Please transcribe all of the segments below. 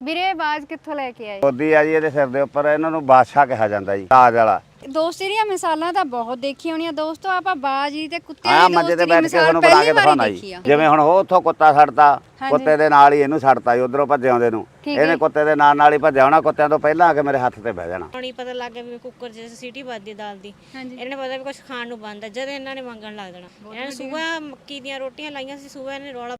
ਵੀਰੇ ਆਵਾਜ਼ ਕਿੱਥੋਂ ਲੈ ਕੇ ਆਏ? ਗੋਦੀ ਆ ਜੀ ਇਹਦੇ ਸਿਰ ਦੇ ਉੱਪਰ ਇਹਨਾਂ ਨੂੰ ਬਾਦਸ਼ਾਹ ਕਿਹਾ ਜਾਂਦਾ ਜੀ ਤਾਜ ਵਾਲਾ। ਦੋਸਤ ਦੀਆਂ ਮਿਸਾਲਾਂ ਤਾਂ ਬਹੁਤ ਦੇਖੀਆਂ ਹੋਣੀਆਂ। ਦੋਸਤੋ ਆਪਾਂ ਬਾਜੀ ਤੇ ਕੁੱਤੇ ਆ ਦੀ ਮੰਜੇ ਤੇ ਦੋਸਤੀ ਦੀ ਬੈਠ ਕੇ ਮਿਸਾਲ ਤੁਹਾਨੂੰ ਬਣਾ ਪਹਿਲੀ ਕੇ ਵਾਰੀ ਦਿਖਾਉਣਾ ਦੇਖੀ ਜੀ ਆ। ਜਿਵੇਂ ਹੁਣ ਉਹ ਉੱਥੋਂ ਕੁੱਤਾ ਛੱਡਤਾ। ਕੁੱਤੇ ਦੇ ਨਾਲ ਹੀ ਇਹਨੂੰ ਛੱਡਤਾ ਜੀ ਉਧਰੋਂ ਭੱਜੇ ਆਉਂਦੇ ਨੂੰ। ਠੀਕ ਹੈ। ਇਹਨੇ ਕੁੱਤੇ ਦੇ ਨਾਲ ਨਾਲ ਹੀ ਭੱਜਿਆ ਹੋਣਾ ਕੁੱਤਿਆਂ ਤੋਂ ਪਹਿਲਾਂ ਆ ਕੇ ਮੇਰੇ ਹੱਥ ਤੇ ਬਹਿ ਜਾਣਾ। ਹੁਣ ਹੀ ਪਤਾ ਲੱਗ ਗਿਆ ਵੀ ਕੁੱਕਰ 'ਚ ਸੀਟੀ ਵੱਜਦੀ ਦਾਲ ਦੀ। ਹਾਂਜੀ। ਇਹਨਾਂ ਨੇ ਪਤਾ ਵੀ ਕੁਝ ਖਾਣ ਨੂੰ ਬੰਦ ਹੈ ਜਦ ਇਹਨਾਂ ਨੇ ਮੰਗਣ ਲੱਗ ਜਾਣਾ। ਇਹਨਾਂ ਨੇ ਸਵੇਰ ਮੱਕੀ ਦੀਆਂ ਰੋਟੀਆਂ ਲਾਈਆਂ ਸੀ ਸਵੇਰ ਇਹਨੇ ਰੌਲਾ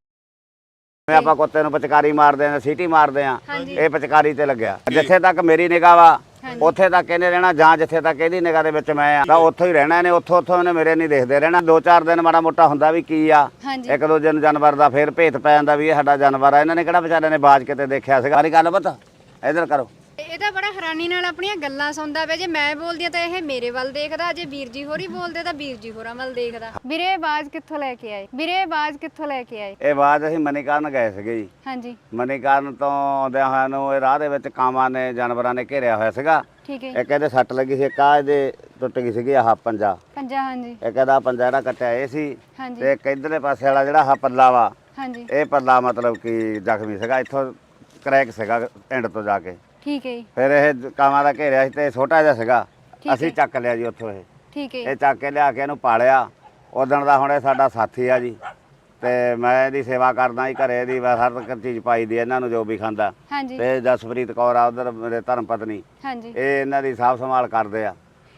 ਜਿਵੇਂ ਆਪਾਂ ਕੁੱਤੇ ਨੂੰ ਪਚਕਾਰੀ ਮਾਰਦੇ ਆ ਸੀਟੀ ਮਾਰਦੇ ਆ। ਇਹ ਪਚਕਾਰੀ ਤੇ ਲੱਗਿਆ। ਜਿੱਥੇ ਤੱਕ ਮੇਰੀ ਨਿਗਾਹ ਵਾ ਉੱਥੇ ਤੱਕ ਇਹਨੇ ਰਹਿਣਾ ਜਾਂ ਜਿੱਥੇ ਤੱਕ ਇਹਦੀ ਨਿਗਾਹ ਦੇ ਵਿੱਚ ਮੈਂ ਆ ਤਾਂ ਉੱਥੋਂ ਹੀ ਰਹਿਣਾ ਇਹਨੇ ਉੱਥੋਂ ਉੱਥੋਂ ਇਹਨੇ ਮੇਰੇ ਨਹੀਂ ਦੇਖਦੇ ਰਹਿਣਾ। ਦੋ ਚਾਰ ਦਿਨ ਮਾੜਾ ਮੋਟਾ ਹੁੰਦਾ ਵੀ ਕੀ ਆ ਇੱਕ ਦੋ ਦਿਨ ਜਾਨਵਰ ਦਾ ਫੇਰ ਭੇਤ ਪੈ ਜਾਂਦਾ ਵੀ ਇਹ ਸਾਡਾ ਜਾਨਵਰ ਆ। ਇਹਨਾਂ ਨੇ ਕਿਹੜਾ ਵਿਚਾਰਿਆਂ ਨੇ ਬਾਜ ਕਿਤੇ ਦੇਖਿਆ ਸੀਗਾ? ਸਾਰੀ ਗੱਲ ਪਤਾ ਇਧਰ ਕਰੋ। ਇਹ ਤਾਂ ਬੜਾ ਹੈਰਾਨੀ ਨਾਲ ਆਪਣੀਆਂ ਗੱਲਾਂ ਸੁਣਦਾ ਪਿਆ। ਜੇ ਮੈਂ ਬੋਲਦੀ ਆ ਤਾਂ ਇਹ ਮੇਰੇ ਵੱਲ ਦੇਖਦਾ ਜੇ ਵੀਰ ਜੀ ਹੋਰੀ ਬੋਲਦੇ ਤਾਂ ਵੀਰ ਜੀ ਹੋਰਾਂ ਵੱਲ ਦੇਖਦਾ। ਵੀਰੇ ਆਵਾਜ਼ ਕਿੱਥੋਂ ਲੈ ਕੇ ਆਏ? ਵੀਰੇ ਆਵਾਜ਼ ਕਿੱਥੋਂ ਲੈ ਕੇ ਆਏ? ਇਹ ਬਾਅਦ ਅਸੀਂ ਮਨੀਕਰਨ ਗਏ ਸੀਗੇ ਜੀ। ਹਾਂਜੀ। ਮਨੀਕਰਨ ਤੋਂ ਆਉਂਦਿਆਂ ਹੋਇਆਂ ਨੂੰ ਇਹ ਰਾਹ ਦੇ ਵਿੱਚ ਕਾਮਾਂ ਨੇ ਜਾਨਵਰਾਂ ਨੇ ਘੇਰਿਆ ਹੋਇਆ ਸੀਗਾ। ਠੀਕ ਹੈ। ਇੱਕ ਇਹਦੇ ਸੱਟ ਲੱਗੀ ਸੀ ਇੱਕ ਆ ਇਹਦੇ ਟੁੱਟ ਗਈ ਸੀਗੀ ਆਹ ਪੰਜਾ। ਪੰਜਾ ਹਾਂਜੀ। ਇੱਕ ਇਹਦਾ ਪੰਜਾ ਜਿਹੜਾ ਕੱਟਿਆ ਇਹ ਸੀ ਹਾਂਜੀ। ਤੇ ਇੱਕ ਇਧਰਲੇ ਪਾਸੇ ਵਾਲਾ ਜਿਹੜਾ ਆਹ ਪੱਲਾ ਵਾ ਹਾਂਜੀ। ਇਹ ਪੱਲਾ ਮਤਲਬ ਕਿ ਜ਼ਖਮੀ ਸੀਗਾ ਇੱਥੋਂ ਕਰੈਕ ਸੀਗਾ ਐਂਡ ਤੋਂ ਜਾ ਕੇ। ਠੀਕ ਹੈ ਜੀ, ਫਿਰ ਇਹ ਕਾਮਾਂ ਦਾ ਘੇਰਿਆ ਸੀ ਤੇ ਛੋਟਾ ਜਿਹਾ ਸੀਗਾ। ਠੀਕ ਅਸੀਂ ਚੱਕ ਲਿਆ ਜੀ ਉੱਥੋਂ ਇਹ। ਠੀਕ ਹੈ। ਇਹ ਚੱਕ ਕੇ ਲਿਆ ਕੇ ਇਹਨੂੰ ਪਾਲਿਆ। ਉਦਣ ਦਾ ਹੁਣ ਇਹ ਸਾਡਾ ਸਾਥੀ ਆ ਜੀ। ਤੇ ਮੈਂ ਇਹਦੀ ਸੇਵਾ ਕਰਦਾ ਜੀ ਘਰੇ ਦੀ ਬਸ ਹਰ ਇੱਕ ਚੀਜ਼ ਪਾਈ ਦੀ ਇਹਨਾਂ ਨੂੰ ਜੋ ਵੀ ਖਾਂਦਾ। ਹਾਂਜੀ। ਤੇ ਜਸਪ੍ਰੀਤ ਕੌਰ ਆ ਉਧਰ ਮੇਰੇ ਧਰਮ ਪਤਨੀ। ਹਾਂਜੀ। ਇਹ ਇਹਨਾਂ ਦੀ ਸਾਫ਼ ਸੰਭਾਲ ਕਰਦੇ ਆ।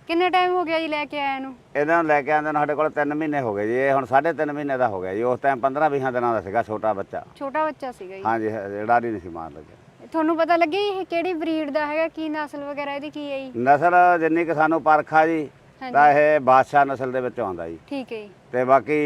ਕਿੰਨਾ ਟਾਈਮ ਹੋ ਗਿਆ ਜੀ ਲੈ ਕੇ ਆਇਆ ਨੂੰ? ਇਹਨਾਂ ਨੂੰ ਲੈ ਕੇ ਆਂਦੇ ਨੂੰ ਸਾਡੇ ਕੋਲ 3 ਮਹੀਨੇ ਹੋ ਗਏ ਜੀ। ਇਹ ਹੁਣ 3.5 ਮਹੀਨੇ ਦਾ ਹੋ ਗਿਆ ਜੀ। ਉਸ ਟਾਈਮ 15-20 ਦਿਨਾਂ ਦਾ ਸੀਗਾ ਛੋਟਾ ਬੱਚਾ। ਛੋਟਾ ਬੱਚਾ ਸੀਗਾ ਜੀ। ਹਾਂਜੀ ਜਿਹੜਾ ਨਹੀਂ ਸੀ ਮਾਰ ਲੱਗਿਆ। ਤੁਹਾਨੂੰ ਪਤਾ ਲੱਗਿਆ ਜੀ ਇਹ ਕਿਹੜੀ ਬਰੀਡ ਦਾ ਹੈਗਾ ਕੀ ਨਸਲ ਵਗੈਰਾ ਇਹਦੀ ਕੀ ਹੈ ਜੀ? ਨਸਲ ਜਿੰਨੀ ਕਿ ਸਾਨੂੰ ਪਰਖਾ ਜੀ ਤਾਂ ਇਹ ਬਾਦਸ਼ਾਹ ਨਸਲ ਦੇ ਵਿੱਚ ਆਉਂਦਾ ਜੀ। ਠੀਕ ਹੈ ਜੀ। ਤੇ ਬਾਕੀ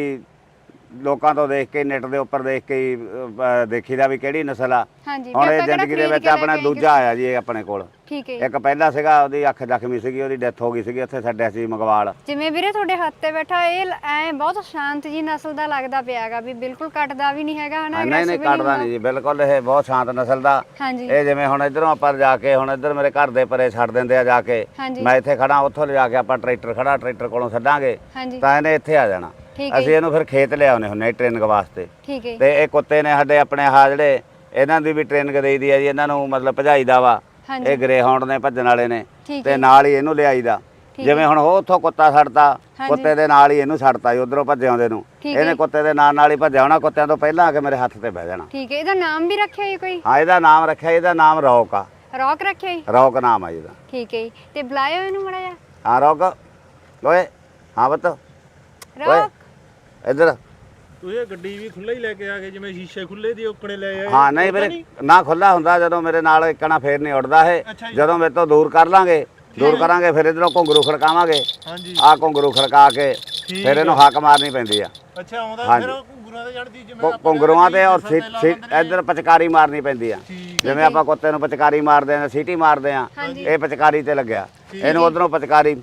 ਲੋਕਾਂ ਤੋਂ ਦੇਖ ਕੇ ਨੈਟ ਦੇ ਉੱਪਰ ਦੇਖ ਕੇ ਹੀ, ਅਹ, ਦੇਖੀਦਾ ਵੀ ਕਿਹੜੀ ਨਸਲ ਆ। ਹਾਂਜੀ ਹੁਣ ਇਹ ਜ਼ਿੰਦਗੀ ਦੇ ਵਿੱਚ ਆਪਣਾ ਦੂਜਾ ਆਇਆ ਜੀ ਇਹ ਆਪਣੇ ਕੋਲ। ਠੀਕ ਹੈ ਜੀ। ਇੱਕ ਪਹਿਲਾ ਸੀਗਾ ਉਹਦੀ ਅੱਖ ਜ਼ਖਮੀ ਸੀਗੀ ਉਹਦੀ ਡੈਥ ਹੋ ਗਈ ਸੀਗੀ ਉੱਥੇ ਛੱਡਿਆ ਸੀ ਮਗਵਾਲ। ਜਿਵੇਂ ਵੀਰੇ ਤੁਹਾਡੇ ਹੱਥ ਤੇ ਬੈਠਾ ਇਹ ਐਂ ਬਹੁਤ ਸ਼ਾਂਤ ਜੀ ਨਸਲ ਦਾ ਲੱਗਦਾ ਪਿਆਗਾ ਵੀ ਬਿਲਕੁਲ ਕੱਟਦਾ ਵੀ ਨਹੀਂ ਹੈਗਾ ਹਨਾ ਨਹੀਂ ਨਹੀਂ aggressive ਵੀ ਕੱਟਦਾ ਨਹੀਂ ਜੀ ਬਿਲਕੁਲ ਇਹ ਬਹੁਤ ਸ਼ਾਂਤ ਨਸਲ ਦਾ। ਹਾਂਜੀ। ਇਹ ਜਿਵੇਂ ਹੁਣ ਇਧਰੋਂ ਆਪਾਂ ਜਾ ਕੇ ਹੁਣ ਇਧਰ ਮੇਰੇ ਘਰ ਦੇ ਪਰੇ ਛੱਡ ਦਿੰਦੇ ਆ ਜਾ ਕੇ। ਹਾਂਜੀ। ਮੈਂ ਇੱਥੇ ਖੜਾ ਉੱਥੋਂ ਲਿਜਾ ਕੇ ਆਪਾਂ ਟਰੈਕਟਰ ਖੜਾ ਟਰੈਕਟਰ ਕੋਲੋਂ ਛੱਡਾਂਗੇ। ਹਾਂਜੀ। ਤਾਂ ਇਹਨੇ ਇੱਥੇ ਆ ਜਾਣਾ। ਠੀਕ ਹੈ ਅਸੀਂ ਇਹਨੂੰ ਫਿਰ ਖੇਤ ਲਿਆਉਨੇ ਹੁੰਨੇ ਟ੍ਰੇਨਿੰਗ ਵਾਸਤੇ। ਠੀਕ ਹੈ ਤੇ ਇਹ ਕੁੱਤੇ ਨੇ ਸਾਡੇ ਆਪਣੇ ਆਹ ਜਿਹੜੇ ਇਹਨਾਂ ਦੀ ਵੀ ਟ੍ਰੇਨਿੰਗ ਦੇਈਦੀ ਆ ਜੀ ਇਹਨਾਂ ਨੂੰ ਮਤਲਬ ਭਜਾਈਦਾ ਵਾ। ਇਹ ਗ੍ਰੇ ਹਾਉਂਡ ਨੇ ਭੱਜਣ ਵਾਲੇ ਨੇ। ਤੇ ਨਾਲ ਹੀ ਇਹਨੂੰ ਲਿਆਈਦਾ। ਜਿਵੇਂ ਹੁਣ ਉਹ ਉੱਥੋਂ ਕੁੱਤਾ ਛੱਡਤਾ। ਕੁੱਤੇ ਦੇ ਨਾਲ ਹੀ ਇਹਨੂੰ ਛੱਡਤਾ ਜੀ ਉਧਰੋਂ ਭੱਜੇ ਆਉਂਦੇ ਨੂੰ। ਇਹਨੇ ਕੁੱਤੇ ਦੇ ਨਾਲ ਨਾਲ ਹੀ ਭੱਜਿਆ ਹੋਣਾ ਕੁੱਤਿਆਂ ਤੋਂ ਪਹਿਲਾਂ ਆ ਕੇ ਮੇਰੇ ਹੱਥ ਤੇ ਬਹਿ ਜਾਣਾ। ਠੀਕ ਹੈ ਇਹਦਾ ਨਾਮ ਵੀ ਰੱਖਿਆ ਜੀ ਕੋਈ? ਹਾਂ ਇਹਦਾ ਨਾਮ ਰੱਖਿਆ ਇਹਦਾ ਨਾਮ ਰੌਕ ਆ। ਰੌਕ ਰੱਖਿਆ ਜੀ? ਰੌਕ ਨਾਮ ਆ ਇਹਦਾ। ਠੀਕ ਹੈ ਤੇ ਬੁਲਾਇਓ ਇਹਨੂੰ ਮੜਾ ਜਾ ਹਾਂ ਰੌਕ। ਓਏ ਹਾਂ ਬੱਤ ਰੌਕ। ਇੱਧਰ। ਤੁਸੀਂ ਇਹ ਗੱਡੀ ਵੀ ਖੁੱਲਾ ਹੀ ਲੈ ਕੇ ਆ ਗਏ ਜਿਵੇਂ ਸ਼ੀਸ਼ੇ ਖੁੱਲੇ ਦੀ ਓਕਣੇ ਲੈ ਆਏ। ਹਾਂ ਨਹੀਂ ਵੀਰੇ ਨਾ ਖੁੱਲਾ ਹੁੰਦਾ ਜਦੋਂ ਮੇਰੇ ਨਾਲ ਇੱਕਣਾ ਫੇਰ ਨਹੀਂ ਉੱਡਦਾ ਇਹ। ਅੱਛਾ ਜੀ। ਜਦੋਂ ਮੇਰੇ ਤੋਂ ਦੂਰ ਕਰ ਲਾਂਗੇ ਦੂਰ ਕਰਾਂਗੇ ਫਿਰ ਇਧਰੋਂ ਘੁੰਗਰੂ ਖੜਕਾਵਾਂਗੇ। ਹਾਂਜੀ। ਆਹ ਘੁੰਗਰੂ ਖੜਕਾ ਕੇ ਫਿਰ ਇਹਨੂੰ ਹੱਕ ਮਾਰਨੀ ਪੈਂਦੀ ਆ। ਅੱਛਾ ਆਉਂਦਾ। ਫਿਰ ਉਹ ਘੁੰਗਰਾਂ ਤੇ ਚੜਦੀ ਜਿਵੇਂ ਘੁ- ਆਪਾਂ ਘੁੰਗਰੂਆਂ ਤੇ ਔਰ ਸੀ- ਸੀ- ਇੱਧਰ ਪਚਕਾਰੀ ਮਾਰਨੀ ਪੈਂਦੀ ਆ। ਠੀਕ ਜਿਵੇਂ ਆਪਾਂ ਕੁੱਤੇ ਨੂੰ ਪਚਕਾਰੀ ਮਾਰਦੇ ਆ ਸੀਟੀ ਮਾਰਦੇ ਆ। ਇਹ ਪਚਕਾਰੀ ਤੇ ਲੱਗਿਆ। ਇਹਨੂੰ ਉਧਰੋਂ ਪਚਕਾਰੀ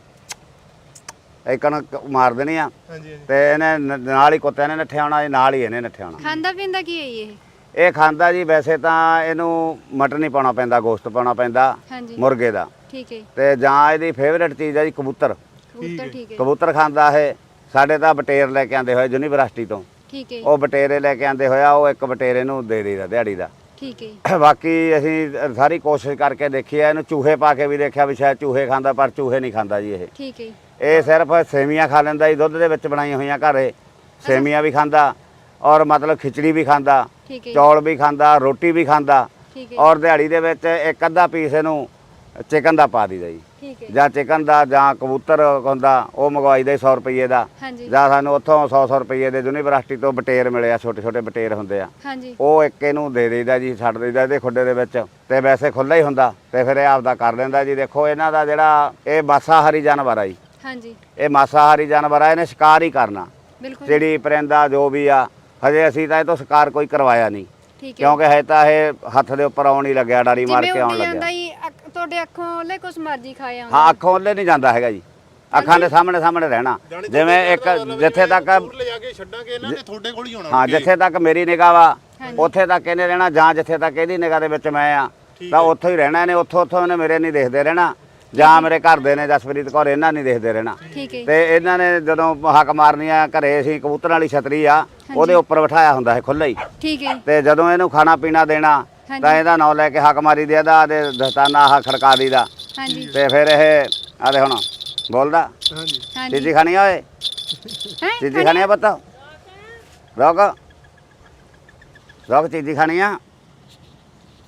ਇੱਕਣ ਮਾਰ ਦੇਣੀ ਆ। ਹਾਂਜੀ ਹਾਂਜੀ। ਤੇ ਇਹਨੇ ਨ- ਨਾਲ ਹੀ ਕੁੱਤੇ ਨੇ ਨੱਠਿਆ ਹੋਣਾ ਇਹ ਨਾਲ ਹੀ ਇਹਨੇ ਨੱਠਿਆ ਹੋਣਾ। ਖਾਂਦਾ ਪੀਂਦਾ ਕੀ ਹੈ ਜੀ ਇਹ? ਇਹ ਖਾਂਦਾ ਜੀ ਵੈਸੇ ਤਾਂ ਇਹਨੂੰ ਮਟਨ ਹੀ ਪਾਉਣਾ ਪੈਂਦਾ ਗੋਸ਼ਤ ਪਾਉਣਾ ਪੈਂਦਾ ਹਾਂਜੀ। ਮੁਰਗੇ ਦਾ। ਠੀਕ ਹੈ ਤੇ ਜਾਂ ਇਹਦੀ ਫੇਵਰੇਟ ਚੀਜ਼ ਹੈ ਜੀ ਕਬੂਤਰ। ਕਬੂਤਰ ਠੀਕ ਹੈ ਕਬੂਤਰ ਖਾਂਦਾ ਇਹ। ਸਾਡੇ ਤਾਂ ਬਟੇਰ ਲੈ ਕੇ ਆਂਦੇ ਹੋਏ ਯੂਨੀਵਰਸਿਟੀ ਤੋਂ। ਠੀਕ ਹੈ ਉਹ ਬਟੇਰੇ ਲੈ ਕੇ ਆਂਦੇ ਹੋਇਆ ਉਹ ਇੱਕ ਬਟੇਰੇ ਨੂੰ ਦੇ ਦੇਈਦਾ ਦਿਹਾੜੀ ਦਾ। ਠੀਕ ਹੈ ਬਾਕੀ ਅਸੀਂ ਸਾਰੀ ਕੋਸ਼ਿਸ਼ ਕਰਕੇ ਦੇਖੀ ਆ ਇਹਨੂੰ ਚੂਹੇ ਪਾ ਕੇ ਵੀ ਦੇਖਿਆ ਵੀ ਸ਼ਾਇਦ ਚੂਹੇ ਖਾਂਦਾ ਪਰ ਚੂਹੇ ਨਹੀਂ ਖਾਂਦਾ ਜੀ ਇਹ। ਠੀਕ ਹੈ ਇਹ ਸਿਰਫ ਸੇਮੀਆਂ ਖਾ ਲੈਂਦਾ ਜੀ ਦੁੱਧ ਦੇ ਵਿੱਚ ਬਣਾਈਆਂ ਹੋਈਆਂ ਘਰੇ। ਸੇਮੀਆਂ ਵੀ ਖਾਂਦਾ ਔਰ ਮਤਲਬ ਖਿਚੜੀ ਵੀ ਖਾਂਦਾ ਠੀਕ ਹੈ ਚੌਲ ਵੀ ਖਾਂਦਾ ਰੋਟੀ ਵੀ ਖਾਂਦਾ ਠੀਕ ਹੈ ਔਰ ਦਿਹਾੜੀ ਦੇ ਵਿੱਚ ਇੱਕ ਅੱਧਾ ਪੀਸ ਇਹਨੂੰ ਚਿਕਨ ਦਾ ਪਾ ਦਈਦਾ ਜੀ। ਠੀਕ ਹੈ ਜਾਂ। ਚਿਕਨ ਦਾ ਜਾਂ ਕਬੂਤਰ ਹੁੰਦਾ ਉਹ ਮੰਗਵਾਈਦਾ 100 ਰੁਪਏ ਦਾ। ਹਾਂਜੀ। ਜਾਂ ਸਾਨੂੰ ਉੱਥੋਂ 100 100 ਰੁਪਏ ਦੇ ਯੂਨੀਵਰਸਿਟੀ ਤੋਂ ਬਟੇਰ ਮਿਲੇ ਆ ਛੋਟੇ ਛੋਟੇ ਬਟੇਰ ਹੁੰਦੇ ਆ। ਹਾਂਜੀ। ਉਹ ਇੱਕ ਇਹਨੂੰ ਦੇ ਦੇਈਦਾ ਜੀ ਛੱਡ ਦੇਈਦਾ ਇਹਦੇ ਖੁੱਡੇ ਦੇ ਵਿੱਚ ਤੇ ਵੈਸੇ ਖੁੱਲਾ ਹੀ ਹੁੰਦਾ ਤੇ ਫਿਰ ਇਹ ਆਪਦਾ ਕਰ ਲੈਂਦਾ ਜੀ। ਦੇਖੋ ਇਹਨਾਂ ਦਾ ਜਿਹੜਾ ਇਹ ਮਾਸਾਹਾਰੀ ਜਾਨਵਰ ਆ ਜੀ। ਹਾਂਜੀ। ਇਹ ਮਾਸਾਹਾਰੀ ਜਾਨਵਰ ਆ ਇਹਨੇ ਸ਼ਿਕਾਰ ਹੀ ਕਰਨਾ। ਬਿਲਕੁਲ। ਚਿੜੀ ਪਰਿੰਦਾ ਜੋ ਵੀ ਆ ਹਜੇ ਅਸੀਂ ਤਾਂ ਇਹ ਤੋਂ ਸ਼ਿਕਾਰ ਕੋਈ ਕਰਵਾਇਆ ਨਹੀਂ। ਠੀਕ ਹੈ। ਕਿਉਂਕਿ ਹੈ ਤਾਂ ਇਹ ਹੱਥ ਦੇ ਉੱਪਰ ਆਉਣ ਹੀ ਲੱਗਿਆ ਡਾਰੀ ਮਾਰ ਜਿਵੇਂ ਕੇ ਆਉਣ ਉੱਡ ਜਾਂਦਾ ਲੱਗਿਆ ਜੀ ਅੱਖ- ਤੁਹਾਡੇ ਅੱਖੋਂ ਲੈ ਕੁਛ ਮਰਜ਼ੀ ਖਾਇਆ ਹੁੰਦਾ ਹਾਂ ਅੱਖੋਂ ਉਹਲੇ ਨਹੀਂ ਜਾਂਦਾ ਹੈਗਾ ਜੀ। ਅੱਖਾਂ ਦੇ ਸਾਹਮਣੇ ਸਾਹਮਣੇ ਰਹਿਣਾ। ਜਿਵੇਂ ਇੱਕ ਜਿੱਥੇ ਤੱਕ ਦੂਰ ਲੈ ਜਾ ਕੇ ਛੱਡਾਂਗੇ ਇਹਨਾਂ ਨੇ ਤੁਹਾਡੇ ਕੋਲ ਹੀ ਆਉਣਾ ਹਾਂ ਜਿੱਥੇ ਤੱਕ ਮੇਰੀ ਨਿਗਾਹ ਵਾ ਉੱਥੇ ਤੱਕ ਇਹਨੇ ਰਹਿਣਾ ਜਾਂ ਜਿੱਥੇ ਤੱਕ ਇਹਦੀ ਨਿਗਾਹ ਦੇ ਵਿੱਚ ਮੈਂ ਆ ਤਾਂ ਉੱਥੋਂ ਹੀ ਰਹਿਣਾ ਇਹਨੇ ਉੱਥੋਂ ਉੱਥੋਂ ਇਹਨੇ ਮੇਰੇ ਨਹੀਂ ਦੇਖਦੇ ਰਹਿਣਾ। ਜਾਂ ਮੇਰੇ ਘਰ ਦੇ ਨੇ ਜਸਪ੍ਰੀਤ ਕੌਰ ਇਹਨਾਂ ਨਹੀਂ ਦੇਖਦੇ ਰਹਿਣਾ। ਠੀਕ ਹੈ ਤੇ ਇਹਨਾਂ ਨੇ ਜਦੋਂ ਹੱਕ ਮਾਰਨੀ ਆ ਘਰੇ ਅਸੀਂ ਕਬੂਤਰ ਵਾਲੀ ਛਤਰੀ ਆ ਉਹਦੇ ਉੱਪਰ ਬਿਠਾਇਆ ਹੁੰਦਾ ਹੈ ਖੁੱਲ੍ਹਾ ਹੀ। ਠੀਕ ਹੈ। ਤੇ ਜਦੋਂ ਇਹਨੂੰ ਖਾਣਾ ਪੀਣਾ ਦੇਣਾ। ਤਾਂ ਇਹਦਾ ਨਾਂ ਲੈ ਕੇ ਹੱਕ ਮਾਰੀ ਦੇ ਇਹਦਾ ਤੇ ਦਸਤਾਨਾ ਆਹ ਖੜਕਾ ਦੀਦਾ ਹਾਂਜੀ। ਤੇ ਫਿਰ ਇਹ ਆਦੇ ਹੁਣ ਬੋਲਦਾ। ਹਾਂਜੀ। ਚੀਜ਼ੀ ਖਾਣੀ ਆ ਓਏ? ਹੈ ਚੀਜ਼ੀ ਖਾਣੀ ਆ ਪੁੱਤ? ਰੋਕ। ਰੋਕ ਚੀਜ਼ੀ ਖਾਣੀ ਆ?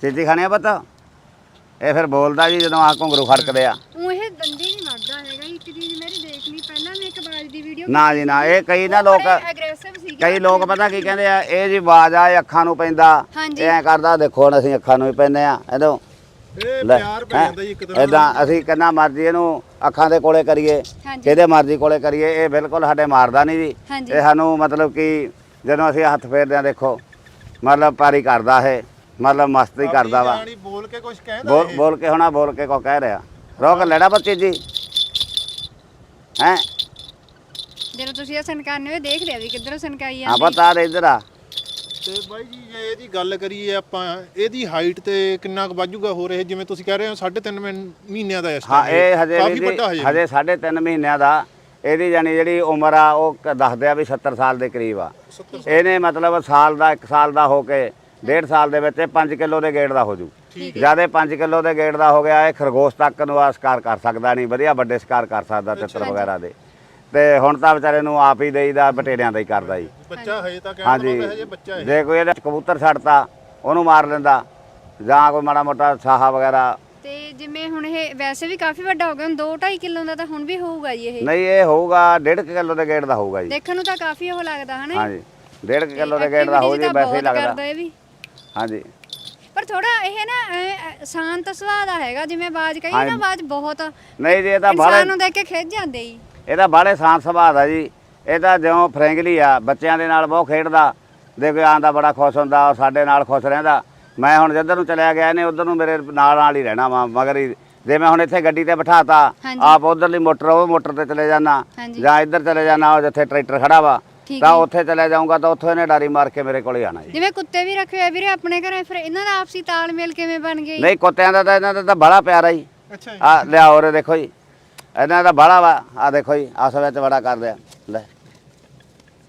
ਚੀਜ਼ੀ ਖਾਣੀ ਆ ਪੁੱਤ? ਇਹ ਫਿਰ ਬੋਲਦਾ ਜੀ ਜਦੋਂ ਆ ਘੁੰਗਰੂ ਖੜਕਦੇ ਆ। ਉਹ ਇਹ ਦੰਦੀ ਨਹੀਂ ਮਰਦਾ ਹੈਗਾ ਇੱਕ ਚੀਜ਼ ਮੇਰੀ ਦੇਖ ਲਈ ਪਹਿਲਾਂ ਮੈਂ ਇੱਕ ਬਾਜ ਦੀ ਵੀਡੀਓ ਨਾ ਜੀ ਨਾ ਇਹ ਕਈ ਨਾ ਲੋਕ ਐਗਰੈਸਿਵ ਸੀ ਕਈ ਲੋਕ ਪਤਾ ਕੀ ਕਹਿੰਦੇ ਆ ਇਹ ਜੀ ਆਵਾਜ਼ ਆ ਇਹ ਅੱਖਾਂ ਨੂੰ ਪੈਂਦਾ। ਇਹ ਐ ਕਰਦਾ ਦੇਖੋ ਹੁਣ ਅਸੀਂ ਅੱਖਾਂ ਨੂੰ ਵੀ ਪੈਂਦੇ ਆ ਇਹਦੋਂ ਇਹ ਲੈ ਪਿਆਰ ਪੈ ਜਾਂਦਾ ਜੀ ਇੱਕ ਤਰ੍ਹਾਂ ਇਦਾਂ ਅਸੀਂ ਕਿੰਨਾ ਮਰਜ਼ੀ ਇਹਨੂੰ ਅੱਖਾਂ ਦੇ ਕੋਲੇ ਕਰੀਏ ਕਿਹਦੇ ਮਰਜ਼ੀ ਕੋਲੇ ਕਰੀਏ ਇਹ ਬਿਲਕੁਲ ਸਾਡੇ ਮਾਰਦਾ ਨਹੀਂ ਜੀ। ਇਹ ਸਾਨੂੰ ਮਤਲਬ ਕਿ ਜਦੋਂ ਅਸੀਂ ਹੱਥ ਫੇਰਦੇ ਆ ਦੇਖੋ ਮਤਲਬ ਪਾਰੀ ਕਰਦਾ ਇਹ। ਮਤਲਬ ਮਸਤੀ ਕਰਦਾ ਵਾ। ਜਾਣੀ ਬੋਲ ਕੇ ਕੁਝ ਕਹਿੰਦਾ ਬੋਲ ਬੋਲ ਕੇ ਹੁਣਾ ਬੋਲ ਕੇ ਕੋ ਕਹਿ ਰਿਹਾ। ਰੋਕ ਲੈਣਾ ਬੱਚੀ ਜੀ। ਹੈ? ਜਦੋਂ ਤੁਸੀਂ ਇਹ ਸਨਕਾਨੇ ਹੋਏ ਦੇਖ ਲਿਆ ਵੀ ਕਿੱਧਰੋਂ ਸਨਕਾਈ ਆ ਆ ਪਤਾ ਦੇ ਇਧਰ ਆ। ਤੇ ਬਾਈ ਜੀ ਜੇ ਇਹਦੀ ਗੱਲ ਕਰੀਏ ਆਪਾਂ ਇਹਦੀ ਹਾਈਟ ਤੇ ਕਿੰਨਾ ਕੁ ਵਾਜੂਗਾ ਹੋ ਰਿਹਾ ਜਿਵੇਂ ਤੁਸੀਂ ਕਹਿ ਰਹੇ ਹੋ 3.5 ਮਹੀਨਿਆਂ ਦਾ ਇਸ ਹਾਂ ਇਹ ਹਜੇ ਕਾਫੀ ਵੀ ਵੱਡਾ ਹਜੇ। ਹਜੇ ਸਾਢੇ ਤਿੰਨ ਮਹੀਨਿਆਂ ਦਾ। ਇਹਦੀ ਜਾਨੀ ਜਿਹੜੀ ਉਮਰ ਆ ਉਹ ਦੱਸਦੇ ਆ ਵੀ 70 ਸਾਲ ਦੇ ਕਰੀਬ ਆ। ਇਹਨੇ ਮਤਲਬ ਸਾਲ ਦਾ 1 ਸਾਲ ਦਾ ਹੋ ਕੇ ਡੇਢ ਸਾਲ ਦੇ ਵਿੱਚ ਇਹ 5 ਕਿਲੋ ਦੇ ਗੇੜ ਦਾ ਹੋ। ਜੂ ਜਿਆਦੇ 5 ਕਿਲੋ ਦੇ ਗੇੜ ਦਾ ਹੋ ਗਿਆ ਇਹ ਖਰਗੋਸ਼ ਤੱਕ ਨੂੰ ਆ ਸ਼ਿਕਾਰ ਕਰ ਸਕਦਾ ਨਹੀਂ ਵਧੀਆ ਵੱਡੇ ਸ਼ਿਕਾਰ ਕਰ ਸਕਦਾ ਤਿੱਤਰ ਵਗੈਰਾ ਦੇ। ਤੇ ਹੁਣ ਤਾਂ ਵਿਚਾਰੇ ਨੂੰ ਆਪ ਹੀ ਦੇਈਦਾ ਬਟੇਰਿਆਂ ਦਾ ਹੀ ਕਰਦਾ ਜੀ। ਬੱਚਾ ਹਜੇ ਤਾਂ ਬੱਚਾ ਹੈ। ਜੇ ਕੋਈ ਇਹਦਾ ਕਬੂਤਰ ਛੱਡਤਾ ਉਹਨੂੰ ਮਾਰ ਲੈਂਦਾ ਜਾਂ ਕੋਈ ਮਾੜਾ ਮੋਟਾ ਸਾਹਾ ਵਗੈਰਾ। ਤੇ ਜਿਵੇਂ ਹੁਣ ਇਹ ਵੈਸੇ ਵੀ ਕਾਫੀ ਵੱਡਾ ਹੋ ਗਿਆ ਹੁਣ 2.5 ਕਿਲੋ ਦਾ ਤਾਂ ਹੁਣ ਵੀ ਹੋਊਗਾ ਜੀ ਇਹ। ਨਹੀਂ ਇਹ ਹੋਊਗਾ 1.5 ਕਿਲੋ ਦੇ ਗੇੜ ਦਾ ਹੋਊਗਾ ਜੀ। ਦੇਖਣ ਨੂੰ ਤਾਂ ਕਾਫੀ ਉਹ ਲੱਗਦਾ ਹਨਾ? ਹਾਂਜੀ। 1.5 ਕਿਲੋ ਦੇ ਗੇੜ ਦਾ ਹੋ ਜੀ ਵੈਸੇ ਹੀ ਲੱਗਦਾ। ਕਰਦਾ ਇਹ ਵੀ। ਹਾਂਜੀ। ਪਰ ਥੋੜਾ ਇਹ ਨਾ ਸ਼ਾਂਤ ਸੁਭਾਅ ਦਾ ਹੈਗਾ ਜਿਵੇਂ ਆਵਾਜ਼ ਕਹੀ ਨਾ ਹਾਂਜੀ। ਆਵਾਜ਼ ਬਹੁਤ ਨਹੀਂ ਜੀ ਇਹ ਤਾਂ ਇਨਸਾਨ ਬਾਹਲੇ ਨੂੰ ਦੇਖ ਕੇ ਖਿੱਚ ਜਾਂਦੇ ਜੀ। ਇਹਦਾ ਬਾਹਲੇ ਸ਼ਾਂਤ ਸੁਭਾਅ ਦਾ ਜੀ। ਇਹ ਤਾਂ ਜਿਉਂ ਫਰੈਂਕਲੀ ਆ ਬੱਚਿਆਂ ਦੇ ਨਾਲ ਬਹੁਤ ਖੇਡਦਾ। ਦੇਖੋ ਆਂਦਾ ਬੜਾ ਖੁਸ਼ ਹੁੰਦਾ ਔਰ ਸਾਡੇ ਨਾਲ ਖੁਸ਼ ਰਹਿੰਦਾ। ਮੈਂ ਹੁਣ ਜਿੱਧਰ ਨੂੰ ਚਲਿਆ ਗਿਆ ਇਹਨੇ ਉਧਰ ਨੂੰ ਮੇਰੇ ਨਾਲ ਨਾਲ ਹੀ ਰਹਿਣਾ ਵਾ ਮਗਰ ਹੀ ਜੇ ਮੈਂ ਹੁਣ ਇੱਥੇ ਗੱਡੀ ਤੇ ਬਿਠਾਤਾ ਹਾਂਜੀ। ਆਪ ਉਧਰਲੀ ਮੋਟਰ ਉਹ ਮੋਟਰ ਤੇ ਚਲੇ ਜਾਣਾ ਹਾਂਜੀ। ਜਾਂ ਇੱਧਰ ਚਲੇ ਜਾਣਾ ਉਹ ਜਿੱਥੇ ਟਰੈਕਟਰ ਖੜਾ ਵਾ। ਠੀਕ ਤਾਂ ਉੱਥੇ ਚਲੇ ਜਾਊਂਗਾ ਤਾਂ ਉੱਥੋਂ ਇਹਨੇ ਡਾਰੀ ਮਾਰ ਕੇ ਮੇਰੇ ਕੋਲੇ ਆਣਾ ਜੀ। ਜਿਵੇਂ ਕੁੱਤੇ ਵੀ ਰੱਖੇ ਹੋਏ ਵੀਰੇ ਆਪਣੇ ਘਰੇ ਫਿਰ ਇਹਨਾਂ ਦਾ ਆਪਸੀ ਤਾਲਮੇਲ ਕਿਵੇਂ ਬਣ ਗਿਆ ਜੀ? ਨਹੀਂ ਕੁੱਤਿਆਂ ਦਾ ਤਾਂ ਇਹਨਾਂ ਦਾ ਤਾਂ ਬੜਾ ਪਿਆਰਾ ਜੀ। ਅੱਛਾ ਜੀ। ਆ ਲਿਆਓ ਰੇ ਦੇਖੋ ਜੀ। ਇਹਨਾਂ ਦਾ ਬੜਾ ਵਾ। ਆ ਦੇਖੋ ਜੀ ਆਸ ਵਿੱਚ ਬੜਾ ਕਰਦੇ ਆ ਲੈ।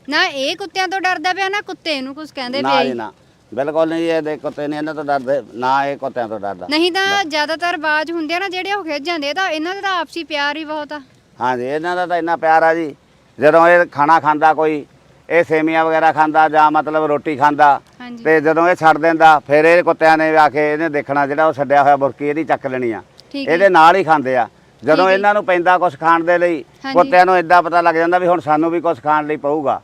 ਨਾ ਇਹ ਕੁੱਤਿਆਂ ਤੋਂ ਡਰਦਾ ਪਿਆ ਨਾ ਕੁੱਤੇ ਇਹਨੂੰ ਕੁਝ ਕਹਿੰਦੇ ਨਾ ਪਿਆ ਜੀ ਜੀ। ਨਾ। ਬਿਲਕੁਲ ਨਹੀਂ ਇਹ ਦੇ ਕੁੱਤੇ ਨਹੀਂ ਇਹਨਾਂ ਤੋਂ ਡਰਦੇ। ਨਾ ਇਹ ਕੁੱਤਿਆਂ ਤੋਂ ਡਰਦਾ। ਨਹੀਂ ਤਾਂ ਜ਼ਿਆਦਾਤਰ ਬਾਜ ਹੁੰਦੇ ਆ ਨਾ ਜਿਹੜੇ ਉਹ ਖਿੱਚ ਜਾਂਦੇ ਆ ਤਾਂ ਇਹਨਾਂ ਦਾ ਤਾਂ ਆਪਸੀ ਪਿਆਰ ਹੀ ਬਹੁਤ ਆ। ਹਾਂਜੀ ਇਹਨਾਂ ਦਾ ਤਾਂ ਇੰਨਾ ਪਿਆਰ ਆ ਜੀ। ਜਦੋਂ ਇਹ ਖਾਣਾ ਖਾਂਦਾ ਕੋਈ ਇਹ ਸੇਮੀਆਂ ਵਗੈਰਾ ਖਾਂਦਾ ਜਾਂ ਮਤਲਬ ਰੋਟੀ ਖਾਂਦਾ ਹਾਂਜੀ। ਤੇ ਜਦੋਂ ਇਹ ਛੱਡ ਦਿੰਦਾ ਫਿਰ ਇਹ ਕੁੱਤਿਆਂ ਨੇ ਆ ਕੇ ਇਹਨੇ ਦੇਖਣਾ ਜਿਹੜਾ ਉਹ ਛੱਡਿਆ ਹੋਇਆ ਬੁਰਕੀ ਇਹਦੀ ਚੱਕ ਲੈਣੀ ਆ। ਠੀਕ ਹੈ ਇਹਦੇ ਨਾਲ ਹੀ ਖਾਂਦੇ ਆ। ਜਦੋਂ ਇਹਨਾਂ ਨੂੰ ਪੈਂਦਾ ਕੁਝ ਖਾਣ ਦੇ ਲਈ ਹਾਂਜੀ। ਕੁੱਤਿਆਂ ਨੂੰ ਇਦਾਂ ਪਤਾ ਲੱਗ ਜਾਂਦਾ ਵੀ ਹੁਣ ਸਾਨੂੰ ਵੀ ਕੁਝ ਖਾਣ ਲਈ ਪਊਗਾ।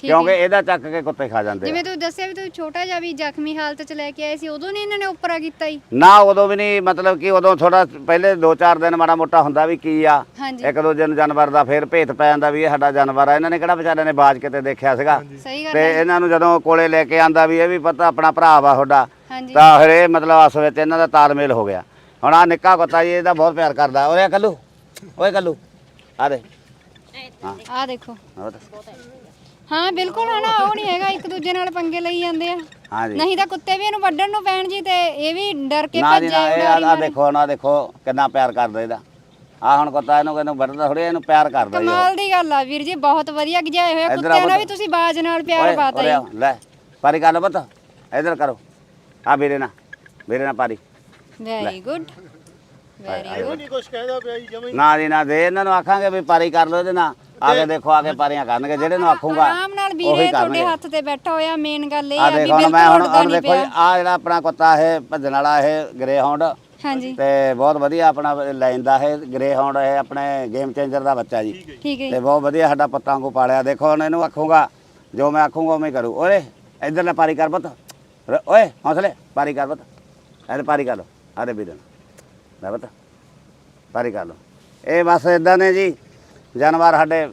ਕਿਉਂਕਿ ਇਹਦਾ ਚੱਕ ਕੇ ਕੁੱਤੇ ਖਾ ਜਾਂਦੇ ਜਿਵੇਂ ਤੁਸੀਂ ਦੱਸਿਆ ਵੀ ਤੁਸੀਂ ਛੋਟਾ ਜਿਹਾ ਵੀ ਜ਼ਖਮੀ ਹਾਲਤ ਚ ਲੈ ਕੇ ਆਏ ਸੀ ਉਦੋਂ ਨਹੀਂ ਇਹਨਾਂ ਨੇ ਉੱਪਰਾ ਕੀਤਾ ਜੀ ਨਾ ਉਦੋਂ ਵੀ ਨਹੀਂ ਮਤਲਬ ਕਿ ਉਦੋਂ ਥੋੜਾ ਪਹਿਲੇ 2-4 ਦਿਨ ਮਾੜਾ ਮੋਟਾ ਹੁੰਦਾ ਵੀ ਕੀ ਆ। ਇੱਕ ਦੂਜੇ ਨੂੰ ਜਾਨਵਰ ਦਾ ਫੇਰ ਭੇਤ ਪੈ ਜਾਂਦਾ ਵੀ ਇਹ ਸਾਡਾ ਜਾਨਵਰ ਆ। ਇਹਨਾਂ ਨੇ ਕਿਹੜਾ ਵਿਚਾਰਿਆਂ ਨੇ ਬਾਜ ਕਿਤੇ ਦੇਖਿਆ ਸੀਗਾ? ਤੇ ਹੈ। ਇਹਨਾਂ ਨੂੰ ਜਦੋਂ ਕੋਲੇ ਲੈ ਕੇ ਆਂਦਾ ਵੀ ਇਹ ਵੀ ਪਤਾ ਆਪਣਾ ਭਰਾ ਵਾ ਤੁਹਾਡਾ ਤਾਂ ਫਿਰ ਇਹ ਮਤਲਬ ਆਸ ਵਿੱਚ ਇਹਨਾਂ ਦਾ ਤਾਲਮੇਲ ਹੋ ਗਿਆ। ਹੁਣ ਆ ਨਿੱਕਾ ਕੁੱਤਾ ਜੀ ਇਹਦਾ ਬਹੁਤ ਪਿਆਰ ਕਰਦਾ। ਓਏ ਕੱਲੂ ਓਏ ਕੱਲੂ ਆ ਦੇ। ਆ ਦੇਖੋ। ਹਾਂ ਬਿਲਕੁਲ ਹਨਾ ਉਹ ਨਹੀਂ ਹੈਗਾ ਇੱਕ ਦੂਜੇ ਨਾਲ ਪੰਗੇ ਲਈ ਜਾਂਦੇ ਆ। ਹਾਂ ਜੀ ਨਹੀਂ ਤਾਂ ਕੁੱਤੇ ਵੀ ਇਹਨੂੰ ਵੱਢਣ ਨੂੰ ਪੈਣ ਜੀ ਤੇ ਇਹ ਵੀ ਡਰ ਕੇ ਨਾ ਜੀ ਭੱਜੇ ਨਾ ਇਹ ਉਡਾਰੀ ਆ। ਦੇਖੋ ਆ ਦੇਖੋ ਕਿੰਨਾ ਪਿਆਰ ਕਰਦਾ ਇਹਦਾ। ਆ ਹੁਣ ਕੁੱਤਾ ਇਹਨੂੰ ਇਹਨੂੰ ਵੱਢਦਾ ਥੋੜੀ ਇਹਨੂੰ ਪਿਆਰ ਕਰਦਾ ਜੀ। ਕਮਾਲ ਦੀ ਗੱਲ ਆ ਵੀਰ ਜੀ ਬਹੁਤ ਵਧੀਆ ਗਿਜਾਏ ਹੋਇਆ ਇੱਧਰ ਆ ਕੁੱਤਿਆਂ ਨਾਲ ਪੁੱਤ। ਵੀ ਤੁਸੀਂ ਬਾਜ ਨਾਲ ਪਿਆਰ ਓਏ ਪਾਤਾ ਜੀ। ਆ, ਲੈ ਪਾਰੀ ਕਰ ਪੁੱਤ ਇਧਰ ਕਰੋ। ਆ ਵੀਰੇ ਨਾ ਵੀਰੇ ਨਾ ਪਾਰੀ। ਵੈਰੀ ਗੁੱਡ ਵੈਰੀ ਨਹੀਂ ਕਹਿੰਦਾ ਪਿਆ ਜੀ ਜਮੇ ਨਾ ਜੀ ਨਾ ਦੇ ਇਹਨਾਂ ਨੂੰ ਆਖਾਂਗੇ ਵੀ ਪਾਰੀ ਕਰ ਲਓ ਇਹਦੇ ਨਾਲ। ਆ ਕੇ ਦੇਖੋ ਆ ਕੇ ਪਾਰੀਆਂ ਕਰਨਗੇ ਜਿਹੜੇ ਨੂੰ ਆਖੂੰਗਾ ਆਰਾਮ ਨਾਲ ਵੀਰੇ ਉਹੀ ਤੁਹਾਡੇ ਹੱਥ ਤੇ ਬੈਠਾ ਹੋਇਆ ਮੇਨ ਗੱਲ ਇਹ ਆ ਵੀ ਬਿਲਕੁਲ ਮੈਂ ਹੁਣ ਹੁਣ ਦੇਖੋ ਆ ਜਿਹੜਾ ਆਪਣਾ ਕੁੱਤਾ ਇਹ ਭੱਜਣ ਵਾਲਾ ਇਹ ਗ੍ਰੇ ਹੌਂਡ ਹਾਂਜੀ। ਤੇ ਬਹੁਤ ਵਧੀਆ ਆਪਣਾ ਲਾਈਨ ਦਾ ਇਹ ਗ੍ਰੇ ਹੌਂਡ ਇਹ ਆਪਣੇ ਗੇਮ ਚੇਂਜਰ ਦਾ ਬੱਚਾ ਜੀ। ਠੀਕ ਹੈ ਤੇ। ਬਹੁਤ ਵਧੀਆ ਸਾਡਾ ਪੱਤਾਂ ਕੋ ਪਾਲਿਆ। ਦੇਖੋ ਹੁਣ ਇਹਨੂੰ ਆਖੂੰਗਾ ਜੋ ਮੈਂ ਆਖੂੰਗਾ ਉਵੇਂ ਹੀ ਕਰੂ। ਓਏ ਇੱਧਰ ਲੈ ਪਾਰੀ ਕਰ ਰ- ਓਏ ਹੌਸਲੇ ਪਾਰੀ ਕਰ ਪੁੱਤ। ਇਹਦੇ ਪਾਰੀ ਕਰ ਲੋ ਆਦੇ ਵੀਰ ਲੈ ਪੁੱਤ ਪਾਰੀ ਕਰ ਲੋ ਇਹ ਬਸ ਇਦਾਂ ਨੇ ਜੀ। ਜਾਨਵਰ ਸਾਡੇ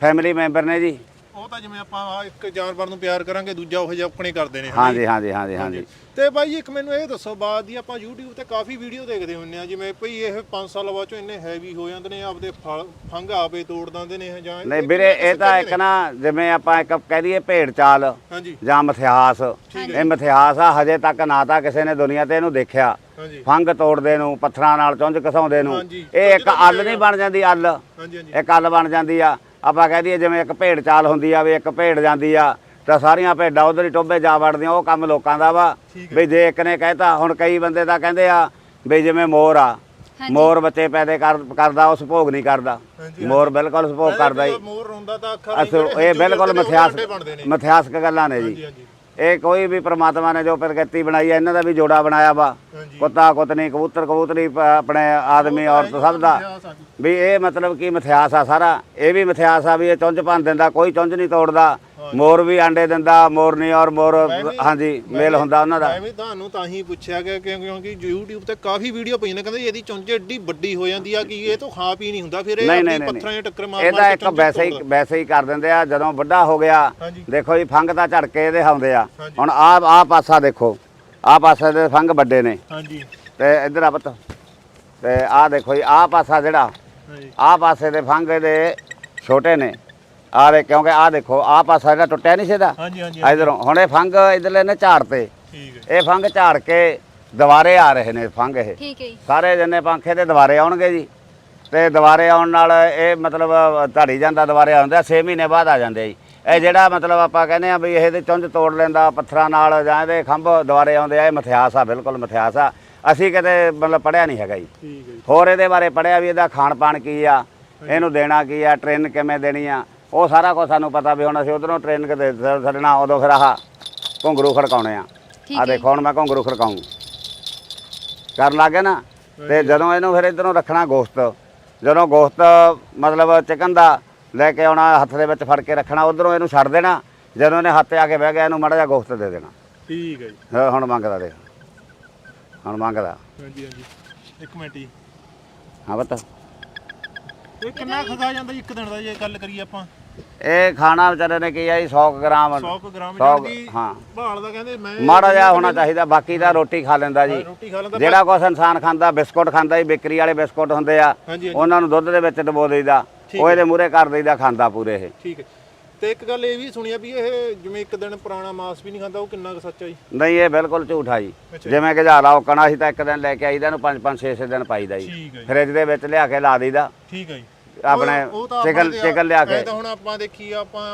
ਫੈਮਿਲੀ ਮੈਂਬਰ ਨੇ ਜੀ। ਉਹ ਤਾਂ ਜਿਵੇਂ ਆਪਾਂ ਆਹ ਇੱਕ ਜਾਨਵਰ ਨੂੰ ਪਿਆਰ ਕਰਾਂਗੇ ਦੂਜਾ ਉਹ ਜਿਹਾ ਆਪਣੇ ਕਰਦੇ ਨੇ ਹਨਾ ਹਾਂਜੀ ਹਾਂਜੀ ਹਾਂਜੀ। ਹਾਂਜੀ। ਤੇ ਬਾਈ ਇੱਕ ਮੈਨੂੰ ਇਹ ਦੱਸੋ ਬਾਅਦ ਦੀ ਆਪਾਂ YouTube ਤੇ ਕਾਫੀ ਵੀਡੀਓ ਦੇਖਦੇ ਹੁੰਨੇ ਆ ਜਿਵੇਂ ਭਈ ਇਹ 5 ਸਾਲ ਬਾਅਦ ਚੋਂ ਇੰਨੇ ਹੈਵੀ ਹੋ ਜਾਂਦੇ ਨੇ ਆਪਦੇ ਫਲ ਫੰਗ ਆਪੇ ਤੋੜ ਦਿੰਦੇ ਨੇ ਜਾਂ ਨਹੀਂ ਵੀਰੇ ਇਹ ਤਾਂ ਇੱਕ ਨਾ ਜਿਵੇਂ ਆਪਾਂ ਇੱਕ ਕਹਿ ਦਈਏ ਭੇਡ ਚਾਲ ਹਾਂਜੀ। ਜਾਂ ਮਥਿਆਸ ਇਹ ਮਥਿਆਸ ਆ ਹਜੇ ਤੱਕ ਨਾ ਤਾਂ ਕਿਸੇ ਨੇ ਦੁਨੀਆ ਤੇ ਇਹਨੂੰ ਦੇਖਿਆ। ਹਾਂਜੀ। ਫੰਗ ਤੋੜਦੇ ਨੂੰ ਪੱਥਰਾਂ ਨਾਲ ਚੁੰਝ ਘਸਾਉਂਦੇ ਨੂੰ ਹਾਂਜੀ। ਇਹ ਇੱਕ ਅੱਲ ਨਹੀਂ ਬਣ ਜਾਂਦੀ ਅੱਲ। ਹਾਂਜੀ ਹਾਂਜੀ। ਇੱਕ ਅੱਲ ਬਣ ਜਾਂਦੀ ਆ। ਆਪਾਂ ਕਹਿ ਦਈਏ ਜਿਵੇਂ ਇੱਕ ਭੇਡ ਚਾਲ ਹੁੰਦੀ ਆ ਵੀ ਇੱਕ ਭੇਡ ਜਾਂਦੀ ਆ ਤਾਂ ਸਾਰੀਆਂ ਭੇਡਾਂ ਉਧਰ ਹੀ ਟੋਬੇ ਜਾ ਵੜਦੀਆਂ ਉਹ ਕੰਮ ਲੋਕਾਂ ਦਾ ਵਾ। ਵੀ ਜੇ ਇੱਕ ਨੇ ਕਹਿਤਾ ਹੁਣ ਕਈ ਬੰਦੇ ਤਾਂ ਕਹਿੰਦੇ ਆ ਵੀ ਜਿਵੇਂ ਮੋਰ ਆ ਮੋਰ ਬੱਚੇ ਪੈਦੇ ਕਰ- ਕਰਦਾ ਉਹ ਸੁਭੋਗ ਨਹੀਂ ਕਰਦਾ। ਮੋਰ ਬਿਲਕੁਲ ਸੁਭੋਗ ਕਰਦਾ ਹੀ ਮੋਰ ਰੋਂਦਾ ਤਾਂ ਅੱਖਾਂ ਇਹ ਬਿਲਕੁਲ ਮਿਥਿਆਸ ਮਿਥਿਆਸਕ ਗੱਲਾਂ ਨੇ ਜੀ। ਇਹ ਕੋਈ ਵੀ ਪ੍ਰਮਾਤਮਾ ਨੇ ਜੋ ਪ੍ਰਗਤੀ ਬਣਾਈ ਹੈ ਇਹਨਾਂ ਦਾ ਵੀ ਜੋੜਾ ਬਣਾਇਆ ਵਾ। ਕੁੱਤਾ ਕੁੱਤਨੀ ਕਬੂਤਰ ਕਬੂਤਰੀ ਆਪਣੇ ਆਦਮੀ ਔਰਤ ਸਭ ਦਾ। ਵੀ ਇਹ ਮਤਲਬ ਕੀ ਮਿਥਿਆਸ ਆ ਸਾਰਾ। ਇਹ ਵੀ ਮਿਥਿਆਸ ਆ ਵੀ ਇਹ ਚੁੰਝ ਭੰਨ ਦਿੰਦਾ ਕੋਈ ਚੁੰਝ ਨਹੀਂ ਤੋੜਦਾ। ਮੋਰ ਵੀ ਆਂਡੇ ਦਿੰਦਾ ਮੋਰਨੀ ਔਰ ਮੋਰ ਹਾਂਜੀ ਮੇਲ ਹੁੰਦਾ ਉਹਨਾਂ ਦਾ। ਮੈਂ ਵੀ ਤੁਹਾਨੂੰ ਤਾਂ ਹੀ ਪੁੱਛਿਆ ਗਿਆ ਕਿ ਕਿਉਂਕਿ YouTube ਤੇ ਕਾਫੀ ਵੀਡੀਓ ਪਈਆਂ ਨੇ ਕਹਿੰਦੇ ਇਹਦੀ ਚੁੰਝ ਏਡੀ ਵੱਡੀ ਹੋ ਜਾਂਦੀ ਆ ਕਿ ਇਹ ਤੋਂ ਖਾ ਪੀ ਨਹੀਂ ਹੁੰਦਾ ਫਿਰ ਇਹ ਆਪਣੀ ਪੱਥਰਾਂ 'ਚ ਟੱਕਰ ਮਾਰ ਮਾਰ ਕੇ ਇੱਕ ਵੈਸੇ ਹੀ। ਵੈਸੇ ਹੀ ਕਰ ਦਿੰਦੇ ਆ ਜਦੋਂ ਵੱਡਾ ਹੋ ਗਿਆ। ਦੇਖੋ ਜੀ ਫੰਗ ਤਾਂ ਝੜਕੇ ਇਹਦੇ ਹੁੰਦੇ ਆ। ਹੁਣ ਆਹ ਆਹ ਪਾਸਾ ਦੇਖੋ ਆਹ ਪਾਸੇ ਦੇ ਫੰਗ ਵੱਡੇ ਨੇ। ਹਾਂਜੀ। ਤੇ ਇੱਧਰ ਆ ਪੁੱਤ ਤੇ ਆਹ ਦੇਖੋ ਜੀ ਆਹ ਪਾਸਾ ਜਿਹੜਾ ਆਹ ਪਾਸੇ ਦੇ ਫੰਗ ਦੇ ਛੋਟੇ ਨੇ। ਆਹ ਦੇ ਕਿਉਂਕਿ ਆਹ ਦੇਖੋ ਆਹ ਪਾਸਾ ਜਿਹੜਾ ਟੁੱਟਿਆ ਨਹੀਂ ਸੀਦਾ ਹਾਂਜੀ ਹਾਂਜੀ ਇਧਰੋਂ। ਹੁਣ ਇਹ ਫੰਗ ਇਧਰਲੇ ਨੇ ਝਾੜ ਤੇ। ਠੀਕ ਹੈ। ਇਹ ਫੰਗ ਝਾੜ ਕੇ ਦੁਬਾਰੇ ਆ ਰਹੇ ਨੇ ਫੰਗ ਇਹ। ਠੀਕ ਹੈ ਜੀ। ਸਾਰੇ ਜੰਨੇ ਪੰਖੇ ਦੇ ਦੁਬਾਰੇ ਆਉਣਗੇ ਜੀ। ਤੇ ਦੁਬਾਰੇ ਆਉਣ ਨਾਲ ਇਹ ਮਤਲਬ ਧਾੜੀ ਜਾਂਦਾ ਦੁਬਾਰੇ ਆਉਂਦਾ 6 ਮਹੀਨੇ ਬਾਅਦ ਆ ਜਾਂਦੇ ਜੀ। ਇਹ ਜਿਹੜਾ ਮਤਲਬ ਆਪਾਂ ਕਹਿੰਦੇ ਆ ਵੀ ਇਹਦੇ ਚੁੰਝ ਤੋੜ ਲੈਂਦਾ ਪੱਥਰਾਂ ਨਾਲ ਜਾਂ ਇਹਦੇ ਖੰਭ ਦੁਬਾਰੇ ਆਉਂਦੇ ਆ ਇਹ ਮਿਥਿਆਸ ਆ ਬਿਲਕੁਲ ਮਿਥਿਆਸ ਆ। ਅਸੀਂ ਕਦੇ ਮਤਲਬ ਪੜਿਆ ਨਹੀਂ ਹੈਗਾ ਜੀ। ਠੀਕ ਹੈ ਜੀ। ਹੋਰ ਇਹਦੇ ਬਾਰੇ ਪੜਿਆ ਵੀ ਇਹਦਾ ਖਾਣ ਪਾਣ ਕੀ ਆ ਇਹਨੂੰ ਦੇਣਾ ਕੀ ਆ ਟ੍ਰੇਨ ਕਿਵੇਂ ਦੇਣੀ ਆ ਉਹ ਸਾਰਾ ਕੁਝ ਸਾਨੂੰ ਪਤਾ ਵੀ ਹੁਣ ਅਸੀਂ ਉਧਰੋਂ ਟ੍ਰੇਨ ਕਿਤੇ ਛੱਡਣਾ ਉਦੋਂ ਫਿਰ ਆਹ ਘੁੰਗਰੂ ਖੜਕਾਉਣੇ ਆ। ਆ ਦੇਖੋ ਹੁਣ ਮੈਂ ਘੁੰਗਰੂ ਖੜਕਾਉਂ ਕਰਨ ਲੱਗੇ ਨਾ? ਤੇ ਜਦੋਂ ਇਹਨੂੰ ਫਿਰ ਇਧਰੋਂ ਰੱਖਣਾ ਗੋਸ਼ਤ ਜਦੋਂ ਗੋਸ਼ਤ ਮਤਲਬ ਚਿਕਨ ਦਾ ਲੈ ਕੇ ਆਉਣਾ ਹੱਥ ਦੇ ਵਿੱਚ ਫੜ ਕੇ ਰੱਖਣਾ ਉਧਰੋਂ ਇਹਨੂੰ ਛੱਡ ਦੇਣਾ ਜਦੋਂ ਇਹਨੇ ਹੱਥ ਆ ਕੇ ਬਹਿ ਗਿਆ ਇਹਨੂੰ ਮੜਾ ਜਿਹਾ ਗੋਸ਼ਤ ਦੇ ਦੇਣਾ। ਠੀਕ ਹੈ ਜੀ। ਹਾਂ, ਹੁਣ ਮੰਗਦਾ ਦੇਖ। ਹੁਣ ਮੰਗਦਾ। ਹਾਂਜੀ ਹਾਂਜੀ। ਇੱਕ ਮਿੰਟ ਜੀ। ਹਾਂ ਬਤਾ ਇਹ ਕਿੰਨਾ ਖਾ ਜਾਂਦਾ ਜੀ ਇੱਕ ਦਿਨ ਦਾ ਜੇ ਗੱਲ ਕਰੀਏ ਆਪਾਂ। ਇਹ ਖਾਣਾ ਵਿਚਾਰੇ ਨੇ ਕੀ ਆ ਜੀ 100 ਕੁ ਗ੍ਰਾਮ। 100 ਕੁ ਗ੍ਰਾਮ ਸੌ ਜਿਹੜੀ ਹਾਂ। ਭਾਲ ਦਾ ਕਹਿੰਦੇ ਮੈਂ ਮਾੜਾ ਜਿਹਾ ਹੋਣਾ ਚਾਹੀਦਾ ਬਾਕੀ ਤਾਂ ਰੋਟੀ ਖਾ ਲੈਂਦਾ ਜੀ। ਰੋਟੀ ਖਾ ਲੈਂਦਾ ਜਿਹੜਾ ਕੁਛ ਇਨਸਾਨ ਖਾਂਦਾ ਬਿਸਕੁਟ ਖਾਂਦਾ ਜੀ ਬੇਕਰੀ ਵਾਲੇ ਬਿਸਕੁਟ ਹੁੰਦੇ ਆ ਹਾਂਜੀ ਹਾਂਜੀ। ਉਹਨਾਂ ਨੂੰ ਦੁੱਧ ਦੇ ਵਿੱਚ ਡਬੋ ਦੇਈਦਾ ਉਹ ਇਹਦੇ ਮੂਹਰੇ ਕਰ ਦੇਈਦਾ ਖਾਂਦਾ ਪੂਰੇ ਇਹ। ਠੀਕ ਹੈ। ਤੇ ਇੱਕ ਗੱਲ ਇਹ ਵੀ ਸੁਣਿਆ ਵੀ ਇਹ ਜਿਵੇਂ ਇੱਕ ਦਿਨ ਪੁਰਾਣਾ ਮਾਸ ਵੀ ਨਹੀਂ ਖਾਂਦਾ ਉਹ ਕਿੰਨਾ ਕੁ ਸੱਚਾ ਜੀ? ਨਹੀਂ ਇਹ ਬਿਲਕੁਲ ਝੂਠਾ ਜੀ। ਅੱਛਾ। ਜਿਵੇਂ ਕਿ ਔਕਣਾ ਸੀ ਤਾਂ ਇੱਕ ਦਿਨ ਲੈ ਕੇ ਆਈਦਾ ਇਹਨੂੰ 5 5 6 6 ਦਿਨ ਪਾਈਦਾ ਜੀ। ਠੀਕ ਹੈ ਜੀ। ਫ੍ਰਿਜ ਦੇ ਵਿੱਚ ਲਿਆ ਕੇ ਲਾ ਦੇਈਦਾ। ਠੀਕ ਹੈ ਜੀ। ਆਪਣੇ ਉਹ- ਉਹ ਤਾਂ ਚਿਕਨ ਚਿਕਨ ਲਿਆ ਕੇ। ਤਾਂ ਹੁਣ ਆਪਾਂ ਦੇਖੀ ਆਪਾਂ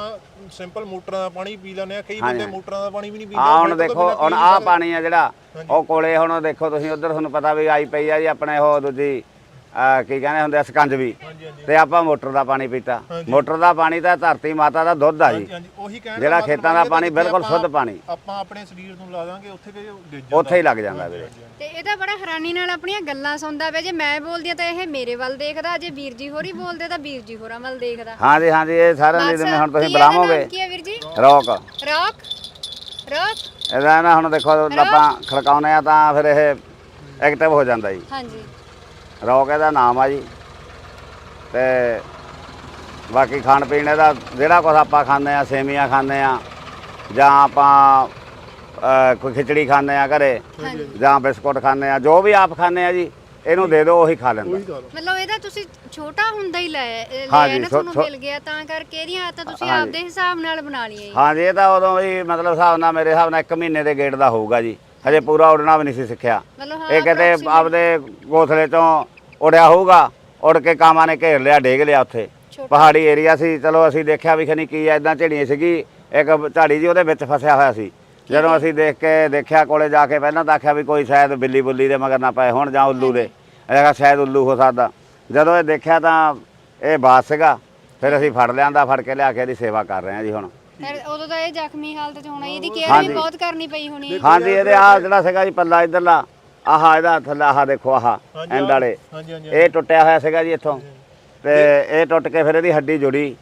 ਸਿੰਪਲ ਮੋਟਰਾਂ ਦਾ ਪਾਣੀ ਪੀ ਲੈਂਦੇ ਆ। ਕਈ। ਬੰਦੇ ਮੋਟਰਾਂ ਦਾ ਪਾਣੀ ਵੀ ਨਹੀਂ ਪੀਂਦੇ ਆ ਹੁਣ ਦੇਖੋ ਹੁਣ ਆਹ। ਪਾਣੀ ਆ ਜਿਹੜਾ ਉਹ ਕੋਲੇ ਹੁਣ ਦੇਖੋ ਤੁਸੀਂ ਉਧਰ ਤੁਹਾਨੂੰ ਪਤਾ ਵੀ ਆਈ ਪਈ ਆ ਜੀ ਆਪਣੇ ਉਹ ਦੂਜੀ ਅਹ ਕੀ ਕਹਿੰਦੇ ਹੁੰਦੇ ਆ ਸਕੰਜਵੀ ਹਾਂਜੀ ਹਾਂਜੀ। ਤੇ ਆਪਾਂ ਮੋਟਰ ਦਾ ਪਾਣੀ ਪੀਤਾ। ਮੋਟਰ ਦਾ ਪਾਣੀ ਤਾਂ ਧਰਤੀ ਮਾਤਾ ਦਾ ਦੁੱਧ ਆ ਜੀ। ਹਾਂਜੀ ਉਹੀ ਕਹਿਣ ਜਿਹੜਾ ਮਤਲਬ ਖੇਤਾਂ ਦਾ ਇਹ ਪਾਣੀ ਜਿੱਥੇ ਬਿਲਕੁਲ ਆਪਾਂ- ਸ਼ੁੱਧ ਪਾਣੀ। ਆਪਾਂ ਆਪਣੇ ਸਰੀਰ ਨੂੰ ਲਾ ਦਾਂਗੇ ਉੱਥੇ ਕਿ ਡਿੱਜ ਜਾਂਦਾ। ਉੱਥੇ ਹੀ ਲੱਗ ਜਾਂਦਾ ਵੀਰੇ। ਤੇ ਇਹਦਾ ਬੜਾ ਹੈਰਾਨੀ ਨਾਲ ਆਪਣੀਆਂ ਗੱਲਾਂ ਸੁਣਦਾ ਪਿਆ ਜੇ ਮੈਂ ਬੋਲਦੀ ਹਾਂ ਤਾਂ ਇਹ ਮੇਰੇ ਵੱਲ ਦੇਖਦਾ ਜੇ ਵੀਰ ਜੀ ਹੋਰੀ ਬੋਲਦੇ ਤਾਂ ਵੀਰ ਜੀ ਹੋਰਾਂ ਵੱਲ ਦੇਖਦਾ। ਹਾਂਜੀ ਹਾਂਜੀ ਇਹ ਸਾਰਿਆਂ ਦੀ ਜਿਵੇਂ ਹੁਣ ਤੁਸੀਂ ਕੀ ਇਹਦਾ ਨਾਮ ਬੁਲਾਵੋਗੇ ਕੀ ਹੈ ਵੀਰ ਜੀ? ਰੌਕ। ਰੌਕ? ਰੌਕ? ਇਹਦਾ ਨਾ ਹੁਣ ਦੇਖੋ ਆਪਾਂ ਖੜਕਾਉਨੇ ਆ ਤਾਂ ਫਿਰ ਇਹ ਐਕਟਿਵ ਹੋ ਜਾਂਦਾ ਜੀ। ਹਾਂਜੀ। ਰੌਕ ਇਹਦਾ ਨਾਮ ਆ ਜੀ। ਤੇ ਬਾਕੀ ਖਾਣ ਪੀਣ ਇਹਦਾ ਜਿਹੜਾ ਕੁਝ ਆਪਾਂ ਖਾਂਦੇ ਆ ਸੇਮੀਆਂ ਖਾਂਦੇ ਆ ਜਾਂ ਆਪਾਂ ਕੋਈ ਖਿਚੜੀ ਖਾਂਦੇ ਆ ਘਰੇ ਜਾਂ ਬਿਸਕੁਟ ਖਾਂਦੇ ਆ ਜੋ ਵੀ ਆਪ ਖਾਂਦੇ ਆ ਜੀ ਇਹਨੂੰ ਦੇ ਦਿਓ ਉਹੀ ਖਾ ਲੈਂਦਾ। ਮਤਲਬ ਇਹਦਾ ਤੁਸੀਂ ਛੋਟਾ ਹੁੰਦਾ ਹੀ ਲੈ ਛੋ- ਤੁਹਾਨੂੰ ਮਿਲ ਗਿਆ ਤਾਂ ਕਰਕੇ ਇਹਦੀਆਂ ਆਦਤਾਂ ਤੁਸੀਂ। ਆਪਦੇ ਹਿਸਾਬ ਨਾਲ ਬਣਾ ਲਈਆਂ ਜੀ। ਹਾਂਜੀ ਇਹ ਤਾਂ ਉਦੋਂ ਵੀ ਮਤਲਬ ਹਿਸਾਬ ਨਾਲ ਮੇਰੇ ਹਿਸਾਬ ਨਾਲ 1 ਮਹੀਨੇ ਦੇ ਗੇਟ ਦਾ ਹੋਊਗਾ ਜੀ। ਹਜੇ ਪੂਰਾ ਉਡਣਾ ਵੀ ਨਹੀਂ ਸੀ ਸਿੱਖਿਆ। ਹਾਂ ਇਹ ਕਿਤੇ approximate ਆਪਦੇ ਘੋਸਲੇ ਤੋਂ ਉੜਿਆ ਹੋਊਗਾ ਉੜ ਕੇ ਕਾਮਾਂ ਨੇ ਘੇਰ ਲਿਆ ਡੇਗ ਲਿਆ ਉੱਥੇ। ਪਹਾੜੀ ਏਰੀਆ ਸੀ ਚਲੋ ਅਸੀਂ ਦੇਖਿਆ ਵੀ ਖਨੀ ਕੀ ਐ ਇਦਾਂ ਝੜੀਆਂ ਸੀਗੀ ਇੱਕ ਝਾੜੀ ਜੀ ਉਹਦੇ ਵਿੱਚ ਫਸਿਆ ਹੋਇਆ ਸੀ। ਜਦੋਂ ਅਸੀਂ ਦੇਖ ਕੇ ਦੇਖਿਆ ਕੋਲੇ ਜਾ ਕੇ ਪਹਿਲਾਂ ਤਾਂ ਆਖਿਆ ਵੀ ਕੋਈ ਸ਼ਾਇਦ ਬਿੱਲੀ ਬੁੱਲੀ ਦੇ ਮਗਰ ਨਾ ਪਏ ਹੋਣ ਜਾਂ ਉੱਲੂ ਦੇ। ਕਿਹਾ ਸ਼ਾਇਦ ਉੱਲੂ ਹੋ ਸਕਦਾ। ਜਦੋਂ ਇਹ ਦੇਖਿਆ ਤਾਂ ਇਹ ਬਾਸ ਸੀਗਾ ਫਿਰ ਅਸੀਂ ਫੜ ਲਿਆਂਦਾ ਫੜ ਕੇ ਲਿਆ ਕੇ ਇਹਦੀ ਸੇਵਾ ਕਰ ਰਹੇ ਹਾਂ ਜੀ ਹੁਣ। ਫਿਰ ਉਦੋਂ ਤਾਂ ਇਹ ਜ਼ਖਮੀ ਹਾਲਤ 'ਚ ਹੋਣਾ ਇਹਦੀ ਕੇਅਰ। ਵੀ ਬਹੁਤ ਕਰਨੀ ਪਈ ਹੋਣੀ ਹਾਂਜੀ ਇਹਦੇ ਆ ਜਿਹੜਾ ਸੀਗਾ ਜੀ ਪੱਲਾ ਇਧਰਲਾ ਆਹ ਇਹਦਾ ਥੱਲਾ ਆਹ ਦੇਖੋ ਆਹ ਹਾਂਜੀ, ਐਂਡ ਵਾਲੇ। ਹਾਂਜੀ ਹਾਂਜੀ ਇਹ ਟੁੱਟਿਆ ਹੋਇਆ ਸੀਗਾ ਜੀ ਇੱਥੋਂ। ਤੇ ਇਹ ਟੁੱਟ ਕੇ ਫਿਰ ਇਹਦੀ ਹੱਡੀ ਜੁੜੀ।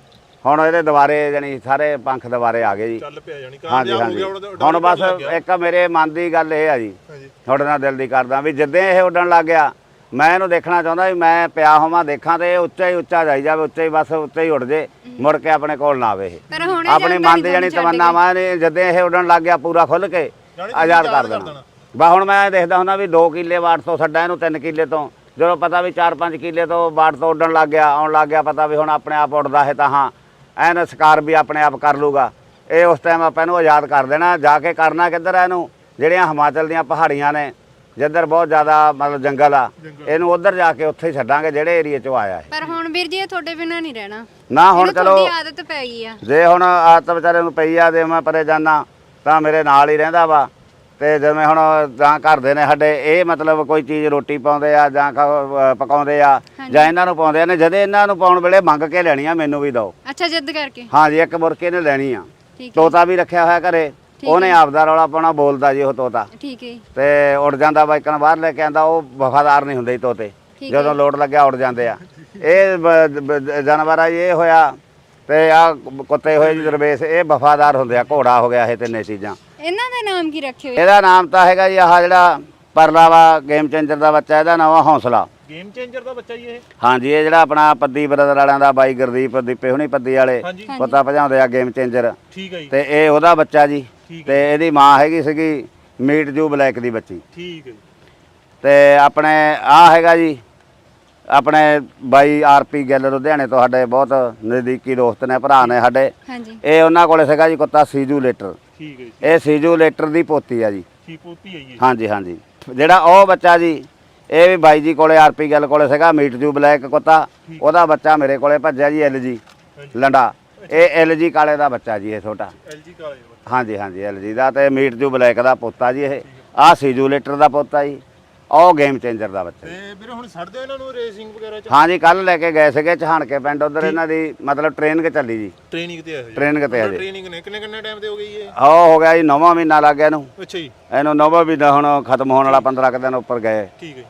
ਹੁਣ ਇਹਦੇ ਦੁਬਾਰੇ ਜਾਨੀ ਸਾਰੇ ਪੰਖ ਦੁਬਾਰੇ ਆ ਗਏ ਜੀ। ਚੱਲ ਪਿਆ ਜਾਨੀ ਹਾਂਜੀ ਕਾਮਯਾਬ ਹੋ ਹਾਂਜੀ। ਗਿਆ ਹੁਣ ਬਸ। ਇੱਕ ਮੇਰੇ ਮਨ ਦੀ ਗੱਲ ਇਹ ਆ ਜੀ। ਹਾਂਜੀ। ਤੁਹਾਡੇ ਨਾਲ ਦਿਲ ਦੀ ਕਰਦਾ ਵੀ ਜਿੱਦਾਂ ਇਹ ਉੱਡਣ ਲੱਗ ਗਿਆ ਮੈਂ ਇਹਨੂੰ ਦੇਖਣਾ ਚਾਹੁੰਦਾ ਵੀ ਮੈਂ ਪਿਆ ਹੋਵਾਂ ਦੇਖਾਂ ਤੇ ਇਹ ਉੱਚਾ ਹੀ ਉੱਚਾ ਜਾਈ ਜਾਵੇ ਉੱਚਾ ਹੀ ਬਸ ਉੱਚਾ ਹੀ ਉੱਡ ਜੇ ਮੁੜ ਕੇ ਆਪਣੇ ਕੋਲ ਨਾ ਆਵੇ ਇਹ। ਪਰ ਹੁਣ ਇਹ ਆਪਣੀ ਮਨ ਦੀ ਜਾਨੀ ਤਮੰਨਾ ਮਾਂ ਨੇ ਜਦੋਂ ਇਹ ਉੱਡਣ ਲੱਗ ਗਿਆ ਪੂਰਾ ਖੁੱਲ ਕੇ ਜਾਣੀ ਆਜ਼ਾਦ ਕਰ ਦੇਣਾ। ਬਾ ਹੁਣ ਮੈਂ ਦੇਖਦਾ ਹੁੰਦਾ ਵੀ 2 ਕਿੱਲੇ ਵਾਟ ਤੋਂ ਛੱਡਾ ਇਹਨੂੰ 3 ਕਿੱਲੇ ਤੋਂ। ਜਦੋਂ ਪਤਾ ਵੀ 4-5 ਕਿੱਲੇ ਤੋਂ ਵਾਟ ਤੋਂ ਉੱਡਣ ਲੱਗ ਗਿਆ ਆਉਣ ਲੱਗ ਗਿਆ ਪਤਾ ਵੀ ਹੁਣ ਆਪਣੇ ਆਪ ਉੱਡਦਾ ਹੈ ਤਾਂ ਹਾਂ ਐਨ ਸ਼ਿਕਾਰ ਵੀ ਆਪਣੇ ਆਪ ਕਰ ਲੂਗਾ। ਇਹ ਉਸ ਟਾਈਮ ਆਪਾਂ ਇਹਨੂੰ ਆਜ਼ਾਦ ਕਰ ਦੇਣਾ ਜਾ ਕੇ ਕਰਨਾ ਕਿੱਧਰ ਹੈ ਇਹਨੂੰ? ਜਿਹੜੀਆਂ ਹਿਮਾਚਲ ਦੀਆਂ ਪਹਾੜੀਆਂ ਨੇ ਜਿੱਧਰ ਬਹੁਤ ਜ਼ਿਆਦਾ ਮਤਲਬ ਜੰਗਲ ਆ ਇਹਨੂੰ ਉੱਧਰ ਜਾ ਕੇ ਉੱਥੇ ਹੀ ਛੱਡਾਂਗੇ ਜਿਹੜੇ ਏਰੀਏ ਚੋਂ ਆਇਆ ਹੈ ਪਰ ਹੁਣ ਵੀਰ ਜੀ ਇਹ ਤੁਹਾਡੇ ਬਿਨਾਂ ਨਹੀਂ ਰਹਿਣਾ। ਨਾ ਹੁਣ ਇਹਨੂੰ ਚਲੋ ਤੁਹਾਡੀ ਆਦਤ ਪੈ ਗਈ ਆ। ਜੇ ਹੁਣ ਆਦਤ ਵਿਚਾਰੇ ਨੂੰ ਪਈ ਆ ਦੇ ਮੈਂ ਪਰੇ ਜਾਣਾ ਤਾਂ ਮੇਰੇ ਨਾਲ ਹੀ ਰਹਿੰਦਾ ਵਾ। ਤੇ ਜਿਵੇਂ ਹੁਣ ਜਾਂ ਘਰ ਦੇ ਨੇ ਸਾਡੇ ਇਹ ਮਤਲਬ ਕੋਈ ਚੀਜ਼ ਰੋਟੀ ਪਾਉਂਦੇ ਆ ਜਾਂ ਪਕਾਉਂਦੇ ਆ ਜਾਂ ਇਹਨਾਂ ਨੂੰ ਪਾਉਂਦੇ ਨੇ ਜਦੇ ਇਹਨਾਂ ਨੂੰ ਪਾਉਣ ਵੇਲੇ ਮੰਗ ਕੇ ਲੈਣੀ ਆ ਮੈਨੂੰ ਵੀ ਦਿਓ। ਅੱਛਾ ਜਿੱਦ ਕਰਕੇ? ਹਾਂਜੀ ਇੱਕ ਮੁਰਕੇ ਨੇ ਲੈਣੀ ਆ। ਠੀਕ ਤੋਤਾ ਵੀ ਰੱਖਿਆ ਹੋਇਆ ਘਰੇ ਉਹਨੇ ਆਪਦਾ ਰੌਲਾ ਪਾਉਣਾ ਬੋਲਦਾ ਜੀ ਉਹ ਤੋਤਾ। ਠੀਕ ਹੈ ਜੀ, ਤੇ ਉੜ ਜਾਂਦਾ ਬਾਈਕਾਂ ਬਾਹਰ ਲੈ ਕੇ ਆਂਦਾ ਉਹ ਵਫਾਦਾਰ ਨਹੀਂ ਹੁੰਦੇ ਜੀ ਤੋਤੇ। ਠੀਕ ਜਦੋਂ ਲੋਡ ਲੱਗਿਆ ਉੜ ਜਾਂਦੇ ਆ। ਇਹ ਬ- ਬ- ਜਾਨਵਰ ਆ ਜੀ, ਇਹ ਹੋਇਆ। ਤੇ ਆ ਕੁੱਤੇ ਹੋਏ ਜੀ ਦਰਵੇਸ਼ ਇਹ ਵਫਾਦਾਰ ਹੁੰਦੇ ਆ ਘੋੜਾ ਹੋ ਗਿਆ ਇਹ ਤਿੰਨੇ ਚੀਜ਼ਾਂ। ਇਹਨਾਂ ਦਾ ਨਾਮ ਕੀ ਰੱਖਿਓ ਇਹਦਾ ਨਾਮ ਤਾਂ ਹੈਗਾ ਜੀ ਆਹ ਜਿਹੜਾ ਪਰਲਾ ਵਾ ਗੇਮ ਚੇਂਜਰ ਦਾ ਬੱਚਾ ਇਹਦਾ ਨਾਮ ਆ ਹੌਸਲਾ। ਗੇਮ ਚੇਂਜਰ ਦਾ ਬੱਚਾ ਜੀ ਇਹ? ਹਾਂਜੀ ਇਹ ਜਿਹੜਾ ਆਪਣਾ ਪੱਦੀ ਬਰਦਰ ਵਾਲਿਆਂ ਦਾ ਬਾਈ ਗੁਰਦੀਪ ਦੀਪੇ ਹੁਣੀ ਪੱਦੀ ਵਾਲੇ ਹਾਂਜੀ। ਪਤਾ ਭਜਾਉਂਦੇ ਆ ਗੇਮ ਚੇਂਜਰ। ਠੀਕ ਹੈ ਜੀ। ਤੇ ਇਹ ਉਹਦਾ ਬੱਚਾ ਜੀ। ਠੀਕ ਤੇ ਇਹਦੀ ਮਾਂ ਹੈਗੀ ਸੀਗੀ ਮੀਟ ਜੂ ਬਲੈਕ ਦੀ ਬੱਚੀ। ਠੀਕ ਹੈ ਜੀ। ਤੇ ਆਪਣੇ ਆ ਹੈਗਾ ਜੀ ਆਪਣੇ ਬਾਈ ਆਰਪੀ ਗਿੱਲ ਲੁਧਿਆਣੇ ਤੋਂ ਸਾਡੇ ਬਹੁਤ ਨਜ਼ਦੀਕੀ ਦੋਸਤ ਨੇ ਭਰਾ ਨੇ ਸਾਡੇ। ਹਾਂਜੀ। ਇਹ ਉਹਨਾਂ ਕੋਲੇ ਸੀਗਾ ਜੀ ਕੁੱਤਾ ਸੀਜੂ ਲੇਟਰ। ਠੀਕ ਹੈ ਜੀ। ਇਹ ਸੀਜੂ ਲੇਟਰ ਦੀ ਪੋਤੀ ਆ ਜੀ। ਠੀਕ ਪੋਤੀ ਹੈ ਜੀ। ਹਾਂਜੀ ਹਾਂਜੀ। ਜਿਹੜਾ ਉਹ ਬੱਚਾ ਜੀ ਇਹ ਵੀ ਬਾਈ ਜੀ ਕੋਲੇ ਆਰਪੀ ਗਿੱਲ ਕੋਲੇ ਸੀਗਾ ਮੀਟ ਜੂ ਬਲੈਕ ਕੁੱਤਾ। ਉਹਦਾ ਬੱਚਾ ਮੇਰੇ ਕੋਲੇ ਭੱਜਿਆ ਜੀ ਐਲਜੀ ਲੰਡਾ। ਇਹ ਐਲਜੀ ਕਾਲੇ ਦਾ ਬੱਚਾ ਜੀ ਇਹ ਛੋਟਾ। LG ਕਾਲੇ। ਹਾਂਜੀ ਹਾਂਜੀ ਐਲਜੀ ਦਾ ਤੇ ਮੀਟ ਜੂ ਬਲੈਕ ਦਾ ਪੋਤਾ ਜੀ ਇਹ। ਆਹ ਸੀਜੂ ਲੇਟਰ ਦਾ ਪੋਤਾ ਜੀ। ਉਹ ਗੇਮ ਚੇਂਜਰ ਦਾ ਬੱਚਾ ਜੀ। ਤੇ ਵੀਰੇ ਹੁਣ ਛੱਡਦੇ ਹੋ ਇਹਨਾਂ ਨੂੰ ਰੇਸਿੰਗ ਵਗੈਰਾ ਚ? ਹਾਂਜੀ ਕੱਲ ਲੈ ਕੇ ਗਏ ਸੀਗੇ ਚਹਾਨਕੇ ਪਿੰਡ ਉਧਰ ਇਹਨਾਂ ਦੀ ਮਤਲਬ ਟ੍ਰੇਨਿੰਗ ਚੱਲੀ ਜੀ। ਟ੍ਰੇਨਿੰਗ ਤੇ ਆ ਜੀ। ਟ੍ਰੇਨਿੰਗ ਤੇ ਆ ਜੀ। ਟ੍ਰੇਨਿੰਗ ਨੇ। ਕਿੰਨੇ ਕਿੰਨੇ ਟਾਈਮ ਤੇ ਹੋ ਗਈ ਇਹ? ਉਹ ਹੋ ਗਿਆ ਜੀ ਨੌਵਾਂ ਮਹੀਨਾ ਲੱਗ ਗਿਆ ਇਹਨੂੰ। ਅੱਛਾ ਜੀ। ਇਹਨੂੰ ਨੌਵਾਂ ਮਹੀਨਾ ਹੁਣ ਖਤਮ ਹੋਣ ਵਾਲਾ 15 ਕੁ ਦਿਨ ਉੱਪਰ ਗਏ। ਠੀਕ ਹੈ ਜੀ।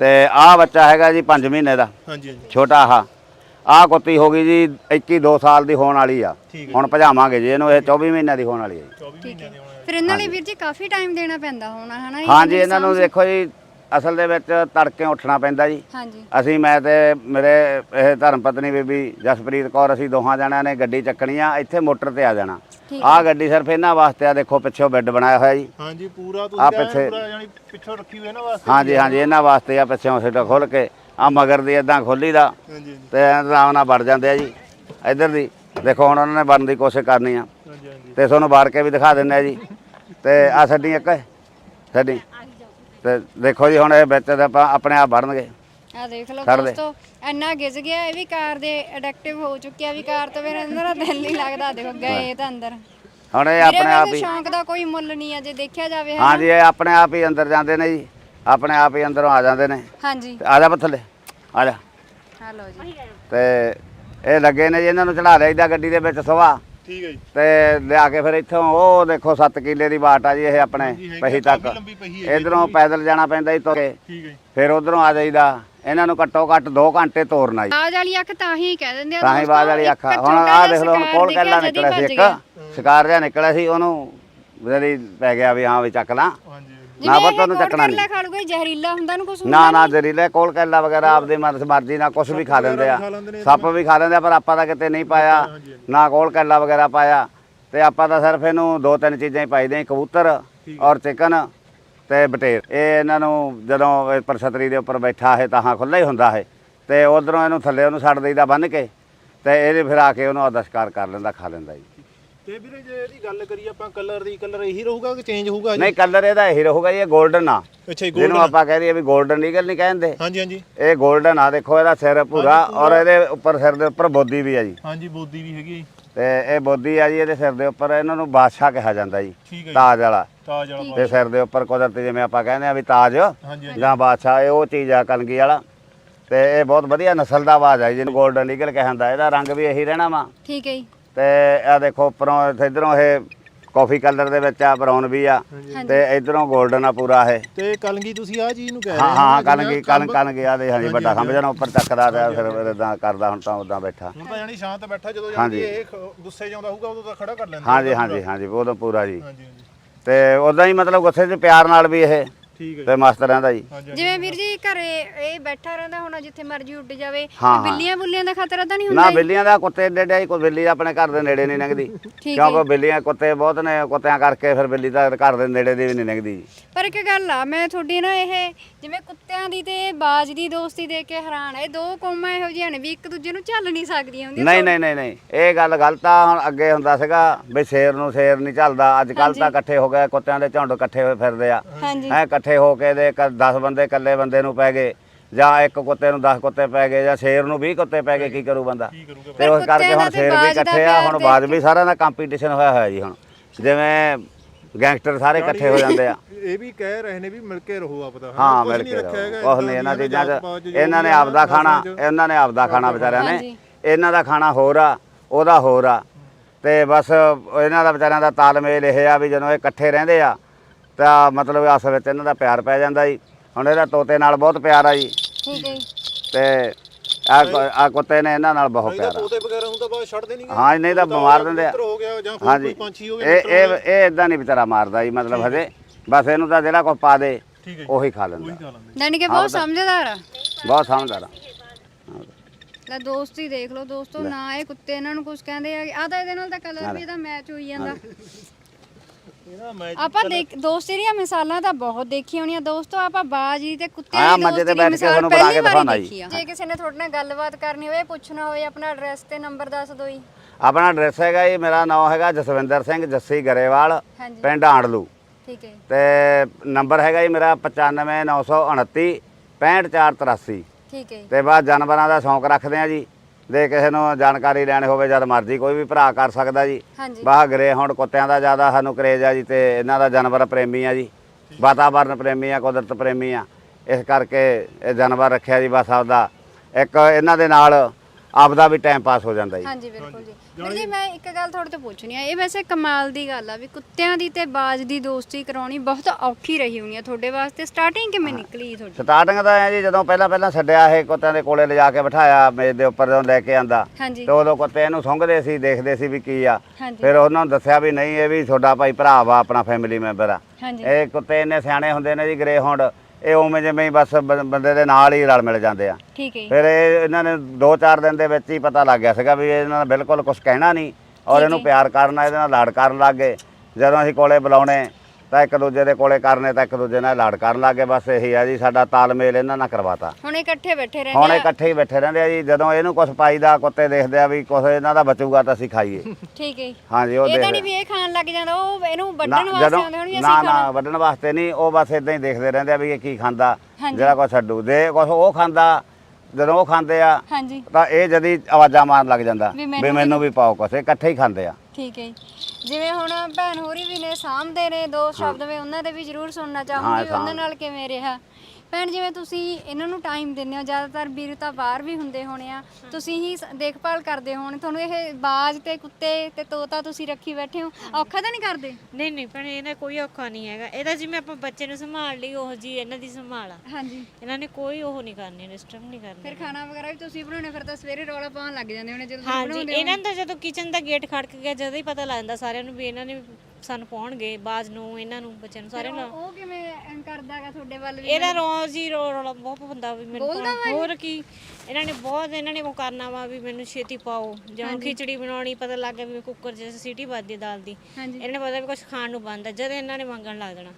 ਤੇ ਆਹ ਬੱਚਾ ਹੈਗਾ ਜੀ 5 ਮਹੀਨੇ ਦਾ। ਹਾਂਜੀ ਹਾਂਜੀ। ਛੋਟਾ ਆਹ। ਆਹ ਕੁੱਤੀ ਹੋ ਗਈ ਜੀ 21 2 ਸਾਲ ਦੀ ਹੋਣ ਵਾਲੀ ਆ। ਠੀਕ ਹੁਣ ਭਜਾਵਾਂਗੇ ਜੀ ਇਹਨੂੰ ਇਹ 24 ਮਹੀਨਿਆਂ ਦੀ ਹੋਣ ਵਾਲੀ ਹੈ ਜੀ। 24 ਮਹੀਨਿਆਂ ਦੇ ਹੋਣੇ ਫਿਰ ਇਹਨਾਂ ਲਈ ਵੀਰ ਜੀ ਕਾਫੀ ਟਾਈਮ ਦੇਣਾ ਪੈਂਦਾ ਹੋਣਾ ਹਨਾ ਇਹ ਹਾਂਜੀ ਇਹਨਾਂ ਨੂੰ ਦੇਖੋ ਜੀ ਅਸਲ ਦੇ ਵਿੱਚ ਤੜਕੇ ਉੱਠਣਾ ਪੈਂਦਾ ਜੀ। ਹਾਂਜੀ। ਅਸੀਂ ਮੈਂ ਤੇ ਮੇਰੇ ਇਹ ਧਰਮ ਪਤਨੀ ਬੀਬੀ ਜਸਪ੍ਰੀਤ ਕੌਰ ਅਸੀਂ ਦੋਹਾਂ ਜਣਿਆਂ ਨੇ ਗੱਡੀ ਚੱਕਣੀ ਆ ਇੱਥੇ ਮੋਟਰ ਤੇ ਆ ਜਾਣਾ। ਠੀਕ ਆਹ ਗੱਡੀ ਸਿਰਫ ਇਹਨਾਂ ਵਾਸਤੇ ਆ ਦੇਖੋ ਪਿੱਛੋਂ ਬੈੱਡ ਬਣਾਇਆ ਹੋਇਆ ਜੀ। ਹਾਂਜੀ ਪੂਰਾ ਆਹ ਤੁਸੀਂ ਐਨ ਪਿੱਛੇ- ਪੂਰਾ ਯਾਨੀ ਪਿੱਛੋਂ ਰੱਖੀ ਹੋਈ ਹੈ ਨਾ ਵਾਸਤੇ। ਹਾਂਜੀ ਹਾਂਜੀ ਇਹਨਾਂ ਵਾਸਤੇ ਆ ਪਿੱਛੋਂ ਸਿੱਟਾ ਖੋਲ ਕੇ। ਆ ਮਗਰ ਦੀ ਇਦਾਂ ਖੋਲੀ ਦਾ ਹਾਂਜੀ। ਤੇ ਐਨ ਆਰਾਮ ਨਾਲ ਵੜ ਜਾਂਦੇ ਆ ਜੀ। ਇੱਧਰ ਦੀ ਦੇਖੋ ਹੁਣ ਉਹਨਾਂ ਨੇ ਬਣਨ ਦੀ ਕੋਸ਼ਿਸ਼ ਕਰਨੀ ਆ। ਹਾਂਜੀ ਹਾਂਜੀ। ਤੇ ਤੁਹਾਨੂੰ ਬਾੜ ਕੇ ਵੀ ਦਿਖਾ ਦਿੰਦੇ ਆ ਜੀ। ਤੇ ਆ ਛੱਡੀ ਇੱਕ ਛੱਡੀ। ਤੇ ਦੇਖੋ ਜੀ ਹੁਣ ਇਹ ਵਿੱਚ ਤੇ ਆਪਾਂ ਆਪਣੇ ਆਪ ਵੜਨਗੇ। ਆ ਦੇਖ ਲਓ ਛੱਡ ਦੇ। ਦੋਸਤੋ ਇੰਨਾ ਗਿਜ ਗਿਆ ਇਹ ਵੀ ਕਾਰ ਦੇ ਐਡਿਕਟਿਵ ਹੋ ਚੁੱਕਿਆ ਵੀ ਕਾਰ ਤੋਂ ਫਿਰ ਅੰਦਰ ਦਾ ਦਿਲ ਨਹੀਂ ਲੱਗਦਾ। ਦੇਖੋ ਗਏ ਤਾਂ ਅੰਦਰ। ਹੁਣ ਇਹ ਆਪਣੇ ਆਪ ਹੀ ਸ਼ੌਂਕ ਦਾ ਕੋਈ ਮੁੱਲ ਨਹੀਂ ਆ ਜੇ ਦੇਖਿਆ ਜਾਵੇ ਹਨਾ। ਹਾਂਜੀ ਇਹ ਆਪਣੇ ਆਪ ਹੀ ਅੰਦਰ ਜਾਂਦੇ ਨੇ ਜੀ। ਆਪਣੇ ਆਪ ਹੀ ਅੰਦਰੋਂ ਆ ਜਾਂਦੇ ਨੇ। ਹਾਂਜੀ। ਤੇ ਆ ਜਾ ਥੱਲੇ ਆ ਜਾ। ਲਓ ਜੀ। ਤੇ ਇਹ ਲੱਗੇ ਨੇ ਜੀ ਇਹਨਾਂ ਨੂੰ ਚੜਾ ਲਿਆਈਦਾ ਗੱਡੀ ਦੇ ਵਿੱਚ ਸਵਾ ਠੀਕ ਹੈ ਜੀ। ਤੇ ਲਿਆ ਕੇ ਫਿਰ ਇੱਥੋਂ ਉਹ ਦੇਖੋ 7 ਕਿੱਲੇ ਦੀ ਬਾਟ ਆ ਜੀ ਇਹ ਆਪਣੇ ਹੈਗੀ ਪਹੀ ਆ, ਤੱਕ। ਕਾਫੀ ਲੰਬੀ ਪਹੀ ਹੈ ਇਧਰੋਂ ਪੈਦਲ ਜਾਣਾ ਪੈਂਦਾ ਜੀ ਤੁਰ ਕੇ। ਠੀਕ ਹੈ ਜੀ। ਫਿਰ ਉਧਰੋਂ ਆ ਜਾਈਦਾ। ਇਹਨਾਂ ਨੂੰ ਘੱਟੋ ਘੱਟ 2 ਘੰਟੇ ਤੋਰਨਾ ਜੀ। ਬਾਜ ਵਾਲੀ ਅੱਖ ਤਾਂ ਹੀ ਕਹਿ ਦਿੰਦੇ ਆ ਤਾਂ ਹੀ ਦੋਸਤੋ, ਬਾਜ ਵਾਲੀ ਇੱਕ ਅੱਖ ਹੁਣ ਛੋਟਾ ਜਿਹਾ ਦੇਖ ਲਓ ਹੁਣ ਸ਼ਿਕਾਰ ਕੋਲ ਕੱਲਾ ਨਿਕਲਿਆ ਸੀ ਭੱਜ ਇੱਕ ਗਿਆ। ਸ਼ਿਕਾਰ ਜਿਹਾ ਨਿਕਲਿਆ ਸੀ ਉਹਨੂੰ ਜਿਹੜੀ ਪੈ ਗਿਆ ਵੀ ਹਾਂ ਵੀ ਚੱਕ ਲਾਂ। ਹਾਂਜੀ। ਨਾ ਪੁੱਤ ਉਹਨੂੰ ਚੱਕਣਾ ਕਰਲਾ ਖਾ ਲੂਗਾ ਜ਼ਹਿਰੀਲਾ ਹੁੰਦਾ ਨੂੰ ਕੁਝ ਨਾ ਨਾ ਜ਼ਰੀਲੇ ਕੋਲ ਕੱਲਾ ਵਗੈਰਾ ਆਪਦੀ ਮਰਜ਼ ਮਰਜ਼ੀ ਨਾਲ ਕੁਝ ਵੀ ਖਾ ਲੈਂਦੇ ਆ। ਸੱਪ ਵੀ ਖਾ ਲੈਂਦੇ ਆ ਪਰ ਆਪਾਂ ਤਾਂ ਕਿਤੇ ਨਹੀਂ ਪਾਇਆ। ਨਾ ਕੋਲ ਕੱਲਾ ਵਗੈਰਾ ਪਾਇਆ। ਤੇ ਆਪਾਂ ਤਾਂ ਸਿਰਫ ਇਹਨੂੰ ਦੋ ਤਿੰਨ ਚੀਜ਼ਾਂ ਹੀ ਪਾਈਦੇ ਆ ਕਬੂਤਰ ਔਰ ਚਿਕਨ ਤੇ ਬਟੇਰ। ਇਹ ਇਹਨਾਂ ਨੂੰ ਜਦੋਂ ਪਰਛਤਰੀ ਦੇ ਉੱਪਰ ਬੈਠਾ ਹੈ ਤਾਂ ਖੁੱਲਾ ਹੀ ਹੁੰਦਾ ਹੈ ਤੇ ਉਧਰੋਂ ਇਹਨੂੰ ਥੱਲੇ ਉਹਨੂੰ ਛੱਡ ਦੇਈਦਾ ਬੰਨ ਕੇ ਤੇ ਇਹਦੇ ਫਿਰ ਆ ਕੇ ਉਹਨੂੰ ਆਪਦਾ ਸ਼ਿਕਾਰ ਕਰ ਲੈਂਦਾ ਖਾ ਲੈਂਦਾ ਜੀ। ਤੇ ਵੀਰੇ ਜੇ ਇਹਦੀ ਗੱਲ ਕਰੀ ਆਪਾਂ ਕਲਰ ਦੀ ਕਲਰ ਇਹੀ ਰਹੂਗਾ ਕਿ ਚੇਂਜ ਹੋਊਗਾ ਨਹੀਂ ਕਲਰ ਇਹਦਾ ਇਹੀ ਰਹੂਗਾ ਜੀ ਇਹ 골ਡਨ ਆ ਜਿਹਨੂੰ ਆਪਾਂ ਕਹਿ ਰਹੀਏ ਵੀ 골ਡਨ ਈਗਲ ਨਹੀਂ ਕਹਿੰਦੇ। ਹਾਂਜੀ ਹਾਂਜੀ। ਇਹ 골ਡਨ ਆ ਦੇਖੋ ਇਹਦਾ ਸਿਰ ਪੂਰਾ ਔਰ ਇਹਦੇ ਉੱਪਰ ਸਿਰ ਦੇ ਉੱਪਰ ਬੋਦੀ ਵੀ ਆ ਜੀ। ਹਾਂਜੀ ਬੋਦੀ ਵੀ ਹੈਗੀ ਤੇ ਇਹ ਬੋਦੀ ਆ ਜੀ ਇਹਦੇ ਸਿਰ ਦੇ ਉੱਪਰ ਇਹਨਾਂ ਨੂੰ ਬਾਦਸ਼ਾਹ ਕਿਹਾ ਜਾਂਦਾ ਜੀ ਤਾਜ ਵਾਲਾ। ਤਾਜ ਵਾਲਾ ਤੇ ਸਿਰ ਦੇ ਉੱਪਰ ਕੁਦਰਤ ਜਿਵੇਂ ਆਪਾਂ ਕਹਿੰਦੇ ਆ ਵੀ ਤਾਜ ਜਾਂ ਬਾਦਸ਼ਾਹ ਇਹ ਉਹ ਚੀਜ਼ ਆ ਕਲਗੀ ਵਾਲਾ। ਤੇ ਇਹ ਬਹੁਤ ਵਧੀਆ ਨਸਲ ਦਾ ਆਵਾਜ਼ ਆ ਜੀ ਜਿਹਨੂੰ 골ਡਨ ਈਗਲ ਕਹਿੰਦਾ ਇਹਦਾ ਰੰਗ ਵੀ ਇਹੀ ਰਹਿਣਾ ਵਾ। ਠੀਕ ਹੈ ਜੀ। ਤੇ ਇਹ ਦੇਖੋ ਉੱਪਰੋਂ ਇਧਰੋਂ ਇਹ ਕਾਫੀ ਕਲਰ ਦੇ ਵਿੱਚ ਆ ਬਰਾਊਨ ਵੀ ਆ ਤੇ ਇਧਰੋਂ 골ਡਨ ਆ ਪੂਰਾ ਇਹ। ਤੇ ਕਲਗੀ ਤੁਸੀਂ ਆ ਚੀਜ਼ ਨੂੰ ਕਹਿ ਰਹੇ ਹਾਂ ਹੋ ਕਲਗੀ ਜਿਵੇਂ ਕਲੰ ਕਲੰ ਗਿਆ ਦੇ ਹਾਂਜੀ ਵੱਡਾ ਜਣਾ ਉੱਪਰ ਚੱਕਦਾ ਤੇ ਫਿਰ ਇਦਾਂ ਕਰਦਾ ਹੁਣ ਤਾਂ ਉਦਾਂ ਬੈਠਾ। ਹੁਣ ਤਾਂ ਜਾਨੀ ਸ਼ਾਂਤ ਬੈਠਾ ਜਦੋਂ ਹਾਂਜੀ। ਜਾਨੀ ਇਹ ਖ- ਗੁੱਸੇ ਜਾਉਂਦਾ ਹੋਊਗਾ ਉਦੋਂ ਤਾਂ ਖੜਾ ਕਰ ਲੈਂਦਾ ਹਾਂਜੀ ਹਾਂਜੀ ਹਾਂਜੀ ਉਦੋਂ ਪੂਰਾ ਜੀ। ਤੇ ਉਦਾਂ ਹੀ ਮਤਲਬ ਗੁੱਸੇ 'ਚ ਪਿਆਰ ਨਾਲ ਵੀ ਇਹ ਠੀਕ ਹੈ ਤੇ ਮਸਤ ਰਹਿੰਦਾ ਜੀ। ਜਿਵੇਂ ਵੀਰ ਜੀ ਘਰੇ ਇਹ ਬੈਠਾ ਰਹਿੰਦਾ ਹੋਣਾ ਜਿੱਥੇ ਮਰਜ਼ੀ ਉੱਡ ਜਾਵੇ ਹਾਂ, ਹਾਂ। ਬਿੱਲੀਆਂ ਬੁੱਲੀਆਂ ਦਾ ਖਤਰਾ ਤਾਂ ਨਹੀਂ ਨਾ ਹੁੰਦਾ ਬਿੱਲੀਆਂ ਦਾ ਕੁੱਤੇ ਏਡੇ ਏਡੇ ਕੋਈ ਬਿੱਲੀ ਆਪਣੇ ਘਰ ਦੇ ਨੇੜੇ ਨਹੀਂ ਲੰਘਦੀ ਠੀਕ ਕਿਉਂਕਿ ਬਿੱਲੀਆਂ ਕੁੱਤੇ ਬਹੁਤ ਨੇ ਕੁੱਤਿਆਂ ਕਰਕੇ ਫਿਰ ਬਿੱਲੀ ਤਾਂ ਘਰ ਦੇ ਨੇੜੇ ਦੀ ਵੀ ਨਹੀਂ ਲੰਘਦੀ ਪਰ ਇੱਕ ਗੱਲ ਆ ਮੈਂ ਤੁਹਾਡੀ ਨਾ ਇਹ ਜਿਵੇਂ ਕੁੱਤਿਆਂ ਦੀ ਤੇ ਬਾਜ ਦੀ ਦੋਸਤੀ ਦੇਖ ਕੇ ਹੈਰਾਨ ਇਹ ਦੋ ਕੌਮਾਂ ਇਹੋ ਜਿਹੀਆਂ ਨੇ ਵੀ ਇੱਕ ਦੂਜੇ ਨੂੰ ਝੱਲ ਨਹੀਂ ਸਕਦੀਆਂ ਹੁੰਦੀਆਂ। ਨਹੀਂ ਨਹੀਂ ਨਹੀਂ ਨਹੀਂ ਇਹ ਗੱਲ ਗਲਤ ਆ ਹੁਣ ਅੱਗੇ ਹੁੰਦਾ ਸੀਗਾ ਵੀ ਸ਼ੇਰ ਨੂੰ ਸ਼ੇਰ ਨਹੀਂ ਚੱਲਦਾ ਅੱਜ ਕੱਲ ਤਾਂ ਇਕੱਠੇ ਹੋ ਗਏ ਕੁੱਤਿਆਂ ਦੇ ਝੁੰਡ ਇਕੱਠੇ ਹੋਏ ਫਿਰਦੇ ਆ। ਹਾਂਜੀ। ਐ ਇਕੱਠੇ ਹੋ ਕੇ ਦੇ 10 ਬੰਦੇ ਇਕੱਲੇ ਬੰਦੇ ਨੂੰ ਪੈ ਗਏ ਜਾਂ ਇੱਕ ਕੁੱਤੇ ਨੂੰ 10 ਕੁੱਤੇ ਪੈ ਗਏ ਜਾਂ ਸ਼ੇਰ ਨੂੰ 20 ਕੁੱਤੇ ਪੈ ਗਏ ਕੀ ਕਰੂ ਬੰਦਾ? ਤੇ ਉਸ ਕਰਕੇ ਹੁਣ ਸ਼ੇਰ ਵੀ ਇਕੱਠੇ ਆ ਹੁਣ ਬਾਜ਼ ਵੀ ਸਾਰਿਆਂ ਦਾ ਕੰਪੀਟੀਸ਼ਨ ਹੋਇਆ ਹੋਇਆ ਜੀ ਹੁਣ। ਜਿਵੇਂ ਗੈਂਗਸਟਰ ਸਾਰੇ ਇਕੱਠੇ ਹੋ ਜਾਂਦੇ ਆ ਇਹ ਵੀ ਕਹਿ ਰਹੇ ਨੇ ਵੀ ਮਿਲ ਕੇ ਰਹੋ ਆਪਦਾ? ਹਾਂ ਮਿਲ ਨਹੀਂ ਕੇ ਕੁਛ ਨਹੀਂ ਇਹਨਾਂ ਚੀਜ਼ਾਂ 'ਚ ਜੋ ਇਹਨਾਂ ਨੇ ਆਪਦਾ ਖਾਣਾ। ਇਹਨਾਂ ਨੇ ਆਪਦਾ ਖਾਣਾ ਵਿਚਾਰਿਆਂ ਨੇ। ਇਹਨਾਂ ਦਾ ਖਾਣਾ ਹੋਰ ਆ ਉਹਦਾ ਹੋਰ ਆ ਤੇ ਬਸ ਇਹਨਾਂ ਦਾ ਵਿਚਾਰਿਆਂ ਦਾ ਤਾਲਮੇਲ ਇਹ ਆ ਵੀ ਜਦੋਂ ਇਹ ਇਕੱਠੇ ਰਹਿੰਦੇ ਆ ਤਾਂ ਮਤਲਬ ਅਸਲ ਵਿੱਚ ਇਹਨਾਂ ਦਾ ਪਿਆਰ ਪੈ ਜਾਂਦਾ ਜੀ ਹੁਣ ਇਹਦਾ ਤੋਤੇ ਨਾਲ ਬਹੁਤ ਪਿਆਰ ਆ ਜੀ ਠੀਕ ਹੈ ਜੀ। ਤੇ ਆ ਆ ਕੁੱਤੇ ਨੇ ਇਹਨਾਂ ਨਾਲ ਬਹੁਤ ਪਿਆਰ ਆ। ਤੋਤੇ ਵਗੈਰਾ ਨੂੰ ਤਾਂ ਬਾਅਦ ਛੱਡ ਦੇਣਗੇ ਹਾਂ ਨਹੀਂ ਤਾਂ ਬਿਮਾਰ ਦਿੰਦੇ ਆ। ਕਬੂਤਰ ਹੋ ਗਿਆ ਜਾਂ ਹੋਰ ਕੋਈ ਹਾਂਜੀ ਪੰਛੀ ਹੋ ਗਿਆ ਇਹ ਇਹ ਇਹ ਇਦਾਂ ਨਹੀਂ ਵਿਚਾਰਾ ਮਾਰਦਾ ਜੀ ਮਤਲਬ ਹਜੇ। ਬਸ ਇਹਨੂੰ ਤਾਂ ਜਿਹੜਾ ਕੋਈ ਪਾ ਦੇ ਠੀਕ ਹੈ ਉਹੀ ਖਾ ਲੈਂਦਾ। ਯਾਨੀ ਕਿ ਬਹੁਤ ਸਮਝਦਾਰ ਆ। ਬਹੁਤ ਸਮਝਦਾਰ ਆ। ਲੈ ਦੋਸਤੀ ਦੇਖ ਲਓ ਦੋਸਤੋ ਨਾ ਇਹ ਕੁੱਤੇ ਇਹਨਾਂ ਨੂੰ ਕੁਝ ਕਹਿੰਦੇ ਆ। ਆ ਤਾਂ ਇਹਦੇ ਨਾਲ ਤਾਂ ਕਲਰ ਵੀ ਇਹਦਾ ਮੈਚ ਹੋਈ ਜਾਂਦਾ। ਆਪਾਂ ਦੇਖ ਦੋਸਤੀ ਦੀਆਂ ਮਿਸਾਲਾਂ ਤਾਂ ਬਹੁਤ ਦੇਖੀਆਂ ਹੋਣੀਆਂ। ਦੋਸਤੋ ਆਪਾਂ ਬਾਜੀ ਤੇ ਕੁੱਤੇ ਹਾਂ, ਦੀ ਮੰਜੇ ਤੇ ਦੋਸਤੀ ਦੀ ਬੈਠ ਕੇ ਮਿਸਾਲ ਤੁਹਾਨੂੰ ਬਣਾ ਪਹਿਲੀ ਕੇ ਵਾਰੀ ਦਿਖਾਉਣਾ ਜੀ। ਦੇਖੀ ਆ। ਜੇ ਕਿਸੇ ਨੇ ਤੁਹਾਡੇ ਨਾਲ ਗੱਲਬਾਤ ਕਰਨੀ ਹੋਵੇ ਪੁੱਛਣਾ ਹੋਵੇ ਆਪਣਾ ਐਡਰੈਸ ਤੇ ਨੰਬਰ ਦੱਸ ਦਿਓ ਜੀ। ਆਪਣਾ ਐਡਰੈਸ ਹੈਗਾ ਜੀ ਮੇਰਾ ਨਾਮ ਹੈਗਾ ਜਸਵਿੰਦਰ ਸਿੰਘ ਜੱਸੀ ਗਰੇਵਾਲ ਹਾਂਜੀ। ਪਿੰਡ ਆਂਡਲੂ। ਠੀਕ ਹੈ ਤੇ ਨੰਬਰ ਹੈਗਾ ਜੀ ਮੇਰਾ 95929 65483 ਠੀਕ ਹੈ ਤੇ ਬਾਅਦ ਜਾਨਵਰਾਂ ਦਾ ਸ਼ੌਂਕ ਰੱਖਦੇ ਆ ਜੀ। ਦੇ ਕਿਸੇ ਨੂੰ ਜਾਣਕਾਰੀ ਲੈਣੀ ਹੋਵੇ ਜਦ ਮਰਜ਼ੀ ਕੋਈ ਵੀ ਭਰਾ ਕਰ ਸਕਦਾ ਜੀ। ਹਾਂਜੀ। ਬਾਹ ਗਰੇ ਹੁਣ ਕੁੱਤਿਆਂ ਦਾ ਜ਼ਿਆਦਾ ਸਾਨੂੰ ਕਰੇਜ ਆ ਜੀ ਤੇ ਇਹਨਾਂ ਦਾ ਜਾਨਵਰ ਪ੍ਰੇਮੀ ਆ ਜੀ। ਵਾਤਾਵਰਨ ਪ੍ਰੇਮੀ ਆ ਕੁਦਰਤ ਪ੍ਰੇਮੀ ਆ। ਇਸ ਕਰਕੇ ਇਹ ਜਾਨਵਰ ਰੱਖਿਆ ਜੀ ਬਸ ਆਪਦਾ। ਇੱਕ ਇਹਨਾਂ ਦੇ ਨਾਲ ਆਪਦਾ ਵੀ ਟਾਈਮ ਪਾਸ ਹੋ ਜਾਂਦਾ ਜੀ। ਹਾਂਜੀ ਬਿਲਕੁਲ ਜੀ। ਵੀਰ ਜੀ ਮੈਂ ਇੱਕ ਗੱਲ ਤੁਹਾਡੇ ਤੋਂ ਪੁੱਛਣੀ ਆ ਇਹ ਵੈਸੇ ਕਮਾਲ ਦੀ ਗੱਲ ਆ ਵੀ ਕੁੱਤਿਆਂ ਦੀ ਤੇ ਬਾਜ ਦੀ ਦੋਸਤੀ ਕਰਾਉਣੀ ਬਹੁਤ ਔਖੀ ਰਹੀ ਹੋਣੀ ਆ ਤੁਹਾਡੇ ਵਾਸਤੇ। ਸਟਾਰਟਿੰਗ ਕਿਵੇਂ ਨਿਕਲੀ ਤੁਹਾਡੀ? ਸਟਾਰਟਿੰਗ ਦਾ ਹੈ ਜੀ ਜਦੋਂ ਪਹਿਲਾਂ ਪਹਿਲਾਂ ਛੱਡਿਆ ਇਹ ਕੁੱਤਿਆਂ ਦੇ ਕੋਲੇ ਲਿਜਾ ਕੇ ਬਿਠਾਇਆ ਮੇਜ਼ ਦੇ ਉੱਪਰ ਜਦੋਂ ਲੈ ਕੇ ਆਂਦਾ ਹਾਂਜੀ। ਤੇ ਉਦੋਂ ਕੁੱਤੇ ਇਹਨੂੰ ਸੁੰਘਦੇ ਸੀ ਦੇਖਦੇ ਸੀ ਵੀ ਕੀ ਆ। ਹਾਂਜੀ। ਫਿਰ ਉਹਨਾਂ ਨੂੰ ਦੱਸਿਆ ਵੀ ਨਹੀਂ ਇਹ ਵੀ ਤੁਹਾਡਾ ਭਾਈ ਭਰਾ ਵਾ ਆਪਣਾ ਫੈਮਿਲੀ ਮੈਂਬਰ ਆ। ਹਾਂਜੀ। ਇਹ ਕੁੱਤੇ ਇੰਨੇ ਸਿਆਣੇ ਹੁੰਦੇ ਨੇ ਜੀ ਗ੍ਰੇ ਹੋਂਡ। ਇਹ ਉਵੇਂ ਜਿਵੇਂ ਹੀ ਬਸ ਬ- ਬੰਦੇ ਦੇ ਨਾਲ ਹੀ ਰਲ ਮਿਲ ਜਾਂਦੇ ਆ। ਠੀਕ ਹੈ ਜੀ, ਫਿਰ ਇਹ ਇਹਨਾਂ ਨੇ 2-4 ਦਿਨ ਦੇ ਵਿੱਚ ਹੀ ਪਤਾ ਲੱਗ ਗਿਆ ਸੀਗਾ ਵੀ ਇਹਨਾਂ ਨੇ ਬਿਲਕੁਲ ਕੁਝ ਕਹਿਣਾ ਨਹੀਂ ਔਰ ਇਹਨੂੰ ਪਿਆਰ ਕਰਨਾ ਇਹਦੇ ਨਾਲ ਲਾਡ ਕਰਨ ਲੱਗ ਗਏ। ਜਦੋਂ ਅਸੀਂ ਕੋਲੇ ਬੁਲਾਉਣੇ ਤਾਂ ਇੱਕ ਦੂਜੇ ਦੇ ਕੋਲੇ ਕਰਨੇ ਤਾਂ ਇੱਕ ਦੂਜੇ ਨਾਲ ਲਾਡ ਕਰਨ ਲੱਗ ਬਸ ਇਹੀ ਆ ਜੀ ਸਾਡਾ ਤਾਲਮੇਲ ਇਹਨਾਂ ਨਾਲ ਕਰਵਾਤਾ। ਹੁਣ ਇਕੱਠੇ ਬੈਠੇ ਹੁਣ ਰਹਿੰਦੇ ਆ। ਇਕੱਠੇ ਹੀ ਬੈਠੇ ਰਹਿੰਦੇ ਆ ਜੀ ਜਦੋਂ ਇਹਨੂੰ ਕੁਝ ਪਾਈਦਾ ਕੁੱਤੇ ਦੇਖਦੇ ਆ ਵੀ ਕੁਝ ਇਹਨਾਂ ਦਾ ਬਚੂਗਾ ਤਾਂ ਅਸੀਂ ਖਾਈਏ। ਠੀਕ ਹੈ ਜੀ। ਹਾਂਜੀ ਉਹ ਇਹ ਤਾਂ ਨਹੀਂ ਵੀ ਇਹ ਖਾਣ ਲੱਗ ਜਾਂਦਾ ਉਹ ਇਹਨੂੰ ਨਾ ਵੱਢਣ ਵਾਸਤੇ ਆਉਂਦੇ ਹੁਣ ਵੀ ਅਸੀਂ ਨਾ ਨਾ ਖਾਣਾ। ਵੱਢਣ ਵਾਸਤੇ ਨਹੀਂ ਉਹ ਬਸ ਇਦਾਂ ਹੀ ਦੇਖਦੇ ਰਹਿੰਦੇ ਆ ਵੀ ਇਹ ਕੀ ਖਾਂਦਾ ਹਾਂਜੀ। ਜਿਹੜਾ ਕੁਛ ਛੱਡੂ। ਦੇ ਕੁਛ ਉਹ ਖਾਂਦਾ ਜਦੋਂ ਉਹ ਖਾਂਦੇ ਆ ਹਾਂਜੀ। ਤਾਂ ਇਹ ਜਦੀ ਆਵਾਜ਼ਾਂ ਮਾਰਨ ਲੱਗ ਜਾਂਦਾ ਵੀ ਮੈਨੂੰ ਮੈਨੂੰ ਵੀ ਪਾਓ ਕੁਛ ਇਹ ਇਕੱਠੇ ਹੀ ਖਾਂਦੇ ਆ। ਠੀਕ ਹੈ ਜੀ। ਜਿਵੇਂ ਹੁਣ ਭੈਣ ਹੋਰੀ ਵੀ ਨੇ ਸਾਹਮਣੇ ਨੇ ਦੋ ਸ਼ਬਦ ਵੇ ਉਹਨਾਂ ਦੇ ਵੀ ਜ਼ਰੂਰ ਸੁਣਨਾ ਚਾਹੂੰਗੀ ਉਹਨਾਂ ਨਾਲ ਕਿਵੇਂ ਰਿਹਾ? ਭੈਣ ਜਿਵੇਂ ਤੁਸੀਂ ਇਹਨਾਂ ਨੂੰ ਟਾਈਮ ਦਿੰਦੇ ਹੋ ਜ਼ਿਆਦਾਤਰ ਵੀਰ ਤਾਂ ਬਾਹਰ ਵੀ ਹੁੰਦੇ ਹੋਣੇ ਆ। ਤੁਸੀਂ ਹੀ ਸ- ਦੇਖਭਾਲ ਕਰਦੇ ਹੋਣੇ। ਤੁਹਾਨੂੰ ਇਹ ਬਾਜ ਤੇ ਕੁੱਤੇ ਤੇ ਤੋਤਾ ਤੁਸੀਂ ਰੱਖੀ ਬੈਠੇ ਹੋ। ਔਖਾ ਤਾਂ ਨਹੀਂ ਕਰਦੇ? ਨਹੀਂ ਨਹੀਂ ਭੈਣੇ ਇਹਦਾ ਕੋਈ ਔਖਾ ਨਹੀਂ ਹੈਗਾ। ਇਹਦਾ ਜਿਵੇਂ ਆਪਾਂ ਬੱਚੇ ਨੂੰ ਸੰਭਾਲ ਲਈ ਉਹ ਜੀ ਇਹਨਾਂ ਦੀ ਸੰਭਾਲ ਆ। ਹਾਂਜੀ। ਇਹਨਾਂ ਨੇ ਕੋਈ ਉਹ ਨਹੀਂ ਕਰਨੀ ਡਿਸਟਰਬ ਨਹੀਂ ਕਰਨੀ। ਫਿਰ ਖਾਣਾ ਵਗੈਰਾ ਵੀ ਤੁਸੀਂ ਬਣਾਉਣੇ ਫਿਰ ਤਾਂ ਸਵੇਰੇ ਰੌਲਾ ਪਾਉਣ ਲੱਗ ਜਾਂਦੇ ਹੋਣੇ ਜਦੋਂ ਤੁਸੀਂ ਹਾਂਜੀ ਬਣਾਉਂਦੇ ਹੋ ਇਹਨਾਂ ਦਾ ਜਦੋਂ ਕਿਚਨ ਦਾ ਗੇਟ ਖੜਕ ਗਿਆ ਜਦੋਂ ਹੀ ਪਤਾ ਲੱਗ ਜਾਂਦਾ ਸਾਰਿਆਂ ਨੂੰ ਵੀ ਇਹਨਾਂ ਨੇ ਸਾਨੂੰ ਪਾਉਣਗੇ ਬਾਜ ਨੂੰ ਇਹਨਾਂ ਨੂੰ ਬੱਚਿਆਂ ਨੂੰ ਸਾਰਿਆਂ ਨੂੰ। ਉਹ ਕਿਵੇਂ ਐਂ ਕਰਦਾਗਾ ਤੁਹਾਡੇ ਵੱਲ ਵੀ? ਇਹਦਾ ਰੋਜ਼ ਹੀ ਰੋ- ਰੌਲਾ ਬਹੁਤ ਹੁੰਦਾ ਵੀ ਮੈਨੂੰ ਬੋਲਦਾ ਪਾਉਣ। ਹੋਰ ਕੀ ਇਹਨਾਂ ਨੇ ਬਹੁਤ ਇਹਨਾਂ ਨੇ ਉਹ ਕਰਨਾ ਵਾ ਵੀ ਮੈਨੂੰ ਛੇਤੀ ਪਾਓ। ਜਾਂ ਖਿਚੜੀ ਬਣਾਉਣੀ ਪਤਾ ਲੱਗ ਗਿਆ ਵੀ ਕੁੱਕਰ 'ਚ ਸੀਟੀ ਵੱਜਦੀ ਦਾਲ ਦੀ। ਹਾਂਜੀ। ਇਹਨਾਂ ਨੇ ਪਤਾ ਵੀ ਕੁਝ ਖਾਣ ਨੂੰ ਬੰਦਾ ਜਦ ਇਹਨਾਂ ਨੇ ਮੰਗਣ ਲੱਗ ਜਾਣਾ।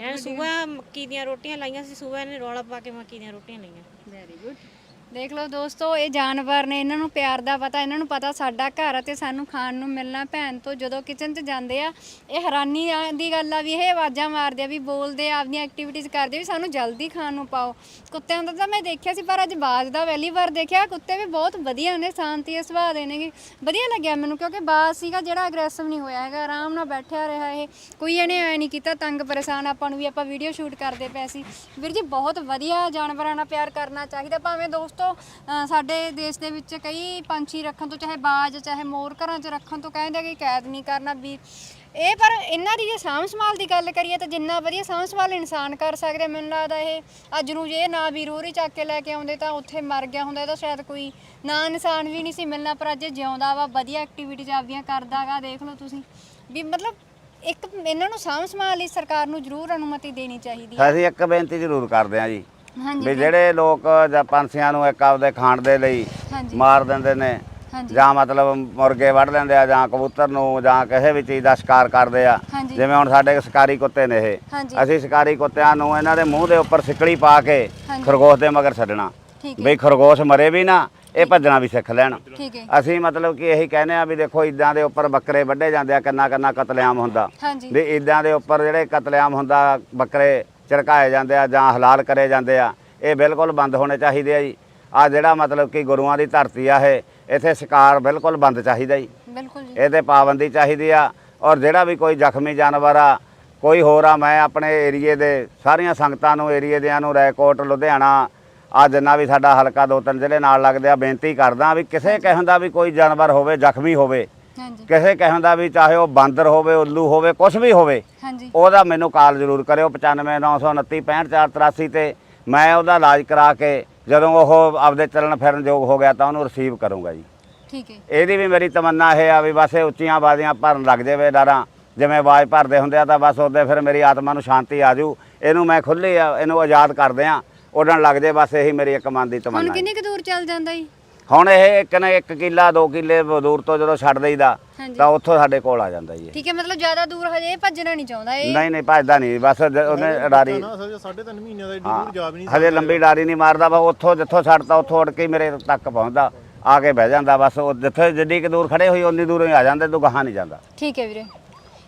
ਇਹਨਾਂ ਨੇ ਸਵੇਰ ਮੱਕੀ ਦੀਆਂ ਰੋਟੀਆਂ ਲਾਈਆਂ ਸੀ ਸਵੇਰ ਇਹਨੇ ਰੌਲਾ ਪਾ ਕੇ ਮੱਕੀ ਦੀਆਂ ਰੋਟੀਆਂ ਲਾਈਆਂ। ਵੈਰੀ ਗੁੱਡ ਦੇਖ ਲਓ ਦੋਸਤੋ, ਇਹ ਜਾਨਵਰ ਨੇ ਇਹਨਾਂ ਨੂੰ ਪਿਆਰ ਦਾ ਪਤਾ, ਇਹਨਾਂ ਨੂੰ ਪਤਾ ਸਾਡਾ ਘਰ ਅਤੇ ਸਾਨੂੰ ਖਾਣ ਨੂੰ ਮਿਲਣਾ ਭੈਣ ਤੋਂ, ਜਦੋਂ ਕਿਚਨ 'ਚ ਜਾਂਦੇ ਆ, ਇਹ ਹੈਰਾਨੀ ਦੀ ਗੱਲ ਆ ਵੀ ਇਹ ਆਵਾਜ਼ਾਂ ਮਾਰਦੇ ਆ ਵੀ ਬੋਲਦੇ ਆ ਆਪਦੀਆਂ ਐਕਟੀਵਿਟੀਜ਼ ਕਰਦੇ ਵੀ ਸਾਨੂੰ ਜਲਦੀ ਖਾਣ ਨੂੰ ਪਾਓ। ਕੁੱਤਿਆਂ ਦਾ ਤਾਂ ਮੈਂ ਦੇਖਿਆ ਸੀ, ਪਰ ਅੱਜ ਬਾਜ਼ ਦਾ ਪਹਿਲੀ ਵਾਰ ਦੇਖਿਆ, ਕੁੱਤੇ ਵੀ ਬਹੁਤ ਵਧੀਆ ਨੇ, ਸ਼ਾਂਤੀ ਸੁਭਾਅ ਦੇ ਨੇਗੇ। ਵਧੀਆ ਲੱਗਿਆ ਮੈਨੂੰ, ਕਿਉਂਕਿ ਬਾਜ਼ ਸੀਗਾ ਜਿਹੜਾ ਅਗਰੈਸਿਵ ਨਹੀਂ ਹੋਇਆ ਹੈਗਾ, ਆਰਾਮ ਨਾਲ ਬੈਠਿਆ ਰਿਹਾ ਇਹ। ਕੋਈ ਇਹਨੇ ਐ ਨਹੀਂ ਕੀਤਾ, ਤੰਗ ਪਰੇਸ਼ਾਨ ਆਪਾਂ ਨੂੰ ਵੀ ਆਪਾਂ ਵੀਡੀਓ ਸ਼ੂਟ ਕਰਦੇ ਪਏ ਸੀ। ਵੀਰ ਜੀ, ਬਹੁਤ ਵਧੀਆ ਜਾਨਵਰਾਂ ਨਾਲ ਪਿਆਰ ਕਰਨਾ ਚਾਹੀਦਾ, ਭਾਵੇਂ ਦੋਸਤੋ ਅਹ, ਸਾਡੇ ਦੇਸ਼ ਦੇ ਵਿੱਚ ਕਈ ਪੰਛੀ ਰੱਖਣ ਤੋਂ, ਚਾਹੇ ਬਾਜ, ਚਾਹੇ ਮੋਰ ਘਰਾਂ 'ਚ ਰੱਖਣ ਤੋਂ ਕਹਿੰਦੇ ਕਿ ਕੈਦ ਨਹੀਂ ਕਰਨਾ ਵੀ। ਇਹ ਪਰ ਇਹਨਾਂ ਦੀ ਜੇ ਸਾਂਭ ਸੰਭਾਲ ਦੀ ਗੱਲ ਕਰੀਏ ਤਾਂ ਜਿੰਨਾ ਵਧੀਆ ਸਾਂਭ ਸੰਭਾਲ ਇਨਸਾਨ ਕਰ ਸਕਦੇ ਮੈਨੂੰ ਲੱਗਦਾ ਇਹ ਅੱਜ ਨੂੰ ਜੇ ਨਾ ਵੀ ਰੋਰੀ ਚੱਕ ਕੇ ਲੈ ਕੇ ਆਉਂਦੇ ਤਾਂ ਉੱਥੇ ਮਰ ਗਿਆ ਹੁੰਦਾ ਤਾਂ ਸ਼ਾਇਦ ਕੋਈ ਨਾ ਇਨਸਾਨ ਵੀ ਨਹੀਂ ਸੀ ਮਿਲਣਾ, ਪਰ ਅੱਜ ਜਿਉਂਦਾ ਵਾ, ਵਧੀਆ ਐਕਟੀਵਿਟੀ ਆਪਦੀਆਂ ਕਰਦਾਗਾ ਦੇਖ ਲਓ ਤੁਸੀਂ। ਵੀ ਮਤਲਬ ਇੱਕ ਇਹਨਾਂ ਨੂੰ ਸਾਂਭ ਸੰਭਾਲ ਲਈ ਸਰਕਾਰ ਨੂੰ ਜ਼ਰੂਰ ਅਨੁਮਤੀ ਦੇਣੀ ਚਾਹੀਦੀ ਹੈ। ਅਸੀਂ ਇੱਕ ਬੇਨਤੀ ਜ਼ਰੂਰ ਕਰਦੇ ਹਾਂ ਜੀ ਵੀ ਜਿਹੜੇ ਲੋਕ ਜਾਂ ਪੰਛੀਆਂ ਨੂੰ ਇੱਕ ਆਪਦੇ ਖਾਣ ਦੇ ਲਈ ਮਾਰ ਦਿੰਦੇ ਨੇ ਜਾਂ ਮਤਲਬ ਮੁਰਗੇ ਵੱਢ ਲੈਂਦੇ ਆ ਜਾਂ ਕਬੂਤਰ ਨੂੰ ਜਾਂ ਕਿਸੇ ਵੀ ਚੀਜ਼ ਦਾ ਸ਼ਿਕਾਰ ਕਰਦੇ ਆ ਜਿਵੇਂ ਹੁਣ ਸਾਡੇ ਸ਼ਿਕਾਰੀ ਕੁੱਤੇ ਨੇ ਇਹ। ਅਸੀਂ ਸ਼ਿਕਾਰੀ ਕੁੱਤਿਆਂ ਨੂੰ ਇਹਨਾਂ ਦੇ ਮੂੰਹ ਦੇ ਉੱਪਰ ਸਿਕੜੀ ਪਾ ਕੇ। ਖਰਗੋਸ਼ ਦੇ ਮਗਰ ਛੱਡਣਾ ਬਈ ਖਰਗੋਸ਼ ਮਰੇ ਵੀ ਨਾ ਇਹ ਭੱਜਣਾ ਵੀ ਸਿੱਖ ਲੈਣ। ਅਸੀਂ ਮਤਲਬ ਕਿ ਇਹੀ ਕਹਿੰਦੇ ਆ ਵੀ ਦੇਖੋ ਇਦਾਂ ਦੇ ਉੱਪਰ ਬੱਕਰੇ ਵੱਢੇ ਜਾਂਦੇ ਆ ਕਿੰਨਾ ਕਿੰਨਾ ਕਤਲੇਆਮ ਹੁੰਦਾ। ਵੀ ਇਦਾਂ ਦੇ ਉੱਪਰ ਜਿਹੜੇ ਕਤਲੇਆਮ ਹੁੰਦਾ ਬੱਕਰੇ ਝੜਕਾਏ ਜਾਂਦੇ ਆ ਜਾਂ ਹਲਾਲ ਕਰੇ ਜਾਂਦੇ ਆ ਇਹ ਬਿਲਕੁਲ ਬੰਦ ਹੋਣੇ ਚਾਹੀਦੇ ਆ ਜੀ। ਆ ਜਿਹੜਾ ਮਤਲਬ ਕਿ ਗੁਰੂਆਂ ਦੀ ਧਰਤੀ ਆ ਇਹ ਇੱਥੇ ਸ਼ਿਕਾਰ ਬਿਲਕੁਲ ਬੰਦ ਚਾਹੀਦਾ ਜੀ। ਬਿਲਕੁਲ ਜੀ। ਇਹਦੇ ਪਾਬੰਦੀ ਚਾਹੀਦੀ ਆ ਔਰ ਜਿਹੜਾ ਵੀ ਕੋਈ ਜ਼ਖਮੀ ਜਾਨਵਰ ਆ ਕੋਈ ਹੋਰ ਆ ਮੈਂ ਆਪਣੇ ਏਰੀਏ ਦੇ ਸਾਰੀਆਂ ਸੰਗਤਾਂ ਨੂੰ ਏਰੀਏ ਦਿਆਂ ਨੂੰ ਰੈਕੋਟ ਲੁਧਿਆਣਾ ਆ ਜਿੰਨਾ ਵੀ ਸਾਡਾ ਹਲਕਾ ਦੋ ਤਿੰਨ ਜ਼ਿਲ੍ਹੇ ਨਾਲ ਲੱਗਦੇ ਆ ਬੇਨਤੀ ਕਰਦਾ ਵੀ ਕਿਸੇ ਕਿਸਮ ਦਾ ਵੀ ਕੋਈ ਜਾਨਵਰ ਹੋਵੇ ਜ਼ਖਮੀ ਹੋਵੇ ਹਾਂਜੀ। ਕਿਸੇ ਕਿਸਮ ਦਾ ਵੀ ਚਾਹੇ ਉਹ ਬਾਂਦਰ ਹੋਵੇ ਉੱਲੂ ਹੋਵੇ ਕੁਝ ਵੀ ਹੋਵੇ ਹਾਂਜੀ। ਉਹਦਾ ਮੈਨੂੰ ਕਾਲ ਜ਼ਰੂਰ ਕਰਿਓ 95929 65483 ਤੇ ਮੈਂ ਉਹਦਾ ਇਲਾਜ ਕਰਾ ਕੇ ਜਦੋਂ ਉਹ ਆਪਦੇ ਚੱਲਣ ਫਿਰਨ ਯੋਗ ਹੋ ਗਿਆ ਤਾਂ ਉਹਨੂੰ ਰਿਸੀਵ ਕਰੂੰਗਾ ਜੀ। ਠੀਕ ਹੈ। ਇਹਦੀ ਵੀ ਮੇਰੀ ਤਮੰਨਾ ਇਹ ਆ ਵੀ ਬਸ ਇਹ ਉੱਚੀਆਂ ਆਵਾਜ਼ਾਂ ਭਰਨ ਲੱਗ ਜਾਵੇ ਡਾਰਾਂ। ਜਿਵੇਂ ਆਵਾਜ਼ ਭਰਦੇ ਹੁੰਦੇ ਆ ਤਾਂ ਬਸ ਉਹਦੇ ਫਿਰ ਮੇਰੀ ਆਤਮਾ ਨੂੰ ਸ਼ਾਂਤੀ ਆ ਜੂ ਇਹਨੂੰ ਮੈਂ ਖੁੱਲੀ ਆ ਇਹਨੂੰ ਆਜ਼ਾਦ ਕਰਦੇ ਆ ਉੱਡਣ ਲੱਗ ਜੇ ਬਸ ਇਹੀ ਮੇਰੀ ਇੱਕ ਮਨ ਦੀ ਹੁਣ ਤਮੰਨਾ ਹੈ। ਕਿੰਨੀ ਕੁ ਦੂਰ ਚੱਲ ਜਾਂਦਾ ਜੀ? ਹੁਣ ਇਹ ਇੱਕ ਨਾ ਇੱਕ ਕਿੱਲਾ ਦੋ ਕਿੱਲੇ ਦੂਰ ਤੋਂ ਜਦੋਂ ਛੱਡ ਦਈਦਾ ਹਾਂਜੀ। ਤਾਂ ਉੱਥੋਂ ਸਾਡੇ ਕੋਲ ਆ ਜਾਂਦਾ ਜੀ ਇਹ। ਠੀਕ ਹੈ ਮਤਲਬ ਜ਼ਿਆਦਾ ਦੂਰ ਹਜੇ ਇਹ ਭੱਜਣਾ ਨਹੀਂ ਚਾਹੁੰਦਾ ਇਹ? ਨਹੀਂ ਨਹੀਂ ਭੱਜਦਾ ਨਹੀਂ ਬਸ ਜ- ਉਹਨੇ ਡਾਰੀ ਨਾ ਅਸਲ 'ਚ ਸਾਢੇ ਤਿੰਨ ਮਹੀਨਿਆਂ ਦਾ ਏਡੀ ਹਾਂ, ਦੂਰ ਜਾ ਵੀ ਨਹੀਂ ਹਜੇ ਲੰਬੀ ਡਾਰੀ ਨਹੀਂ ਮਾਰਦਾ ਬਸ ਉੱਥੋਂ ਜਿੱਥੋਂ ਛੱਡਤਾ ਉੱਥੋਂ ਉੱਡ ਕੇ ਮੇਰੇ ਤੱਕ ਪਹੁੰਚਦਾ ਆ ਕੇ ਬਹਿ ਜਾਂਦਾ ਬਸ ਉਹ ਜਿੱਥੇ ਜਿੱਡੀ ਕਿ ਦੂਰ ਖੜੇ ਹੋਈ ਉਨੀ ਦੂਰੋਂ ਹੀ ਆ ਜਾਂਦਾ ਤੂੰ ਗਾਹਾਂ ਨਹੀਂ ਜਾਂਦਾ। ਠੀਕ ਹੈ ਵੀਰੇ।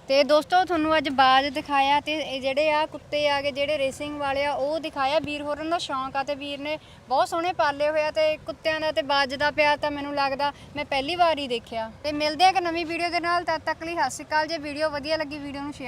ਤੇ ਦੋਸਤੋ, ਤੁਹਾਨੂੰ ਅੱਜ ਬਾਜ ਦਿਖਾਇਆ ਤੇ ਇਹ ਜਿਹੜੇ ਆ ਕੁੱਤੇ ਆ ਗਏ, ਜਿਹੜੇ ਰੇਸਿੰਗ ਵਾਲੇ ਆ, ਉਹ ਦਿਖਾਇਆ। ਵੀਰ ਹੋਰਾਂ ਦਾ ਸ਼ੌਂਕ ਆ ਤੇ ਵੀਰ ਨੇ ਬਹੁਤ ਸੋਹਣੇ ਪਾਲੇ ਹੋਏ ਆ ਤੇ ਕੁੱਤਿਆਂ ਦਾ ਤੇ ਬਾਜ ਦਾ ਪਿਆ ਤਾਂ ਮੈਨੂੰ ਲੱਗਦਾ ਮੈਂ ਪਹਿਲੀ ਵਾਰ ਹੀ ਦੇਖਿਆ। ਤੇ ਮਿਲਦੇ ਆ ਇੱਕ ਨਵੀਂ ਵੀਡੀਓ ਦੇ ਨਾਲ, ਤਦ ਤੱਕ ਲਈ ਸਤਿ ਸ਼੍ਰੀ ਅਕਾਲ। ਜੇ ਵੀਡੀਓ ਵਧੀਆ ਲੱਗੀ ਵੀਡੀਓ ਨੂੰ share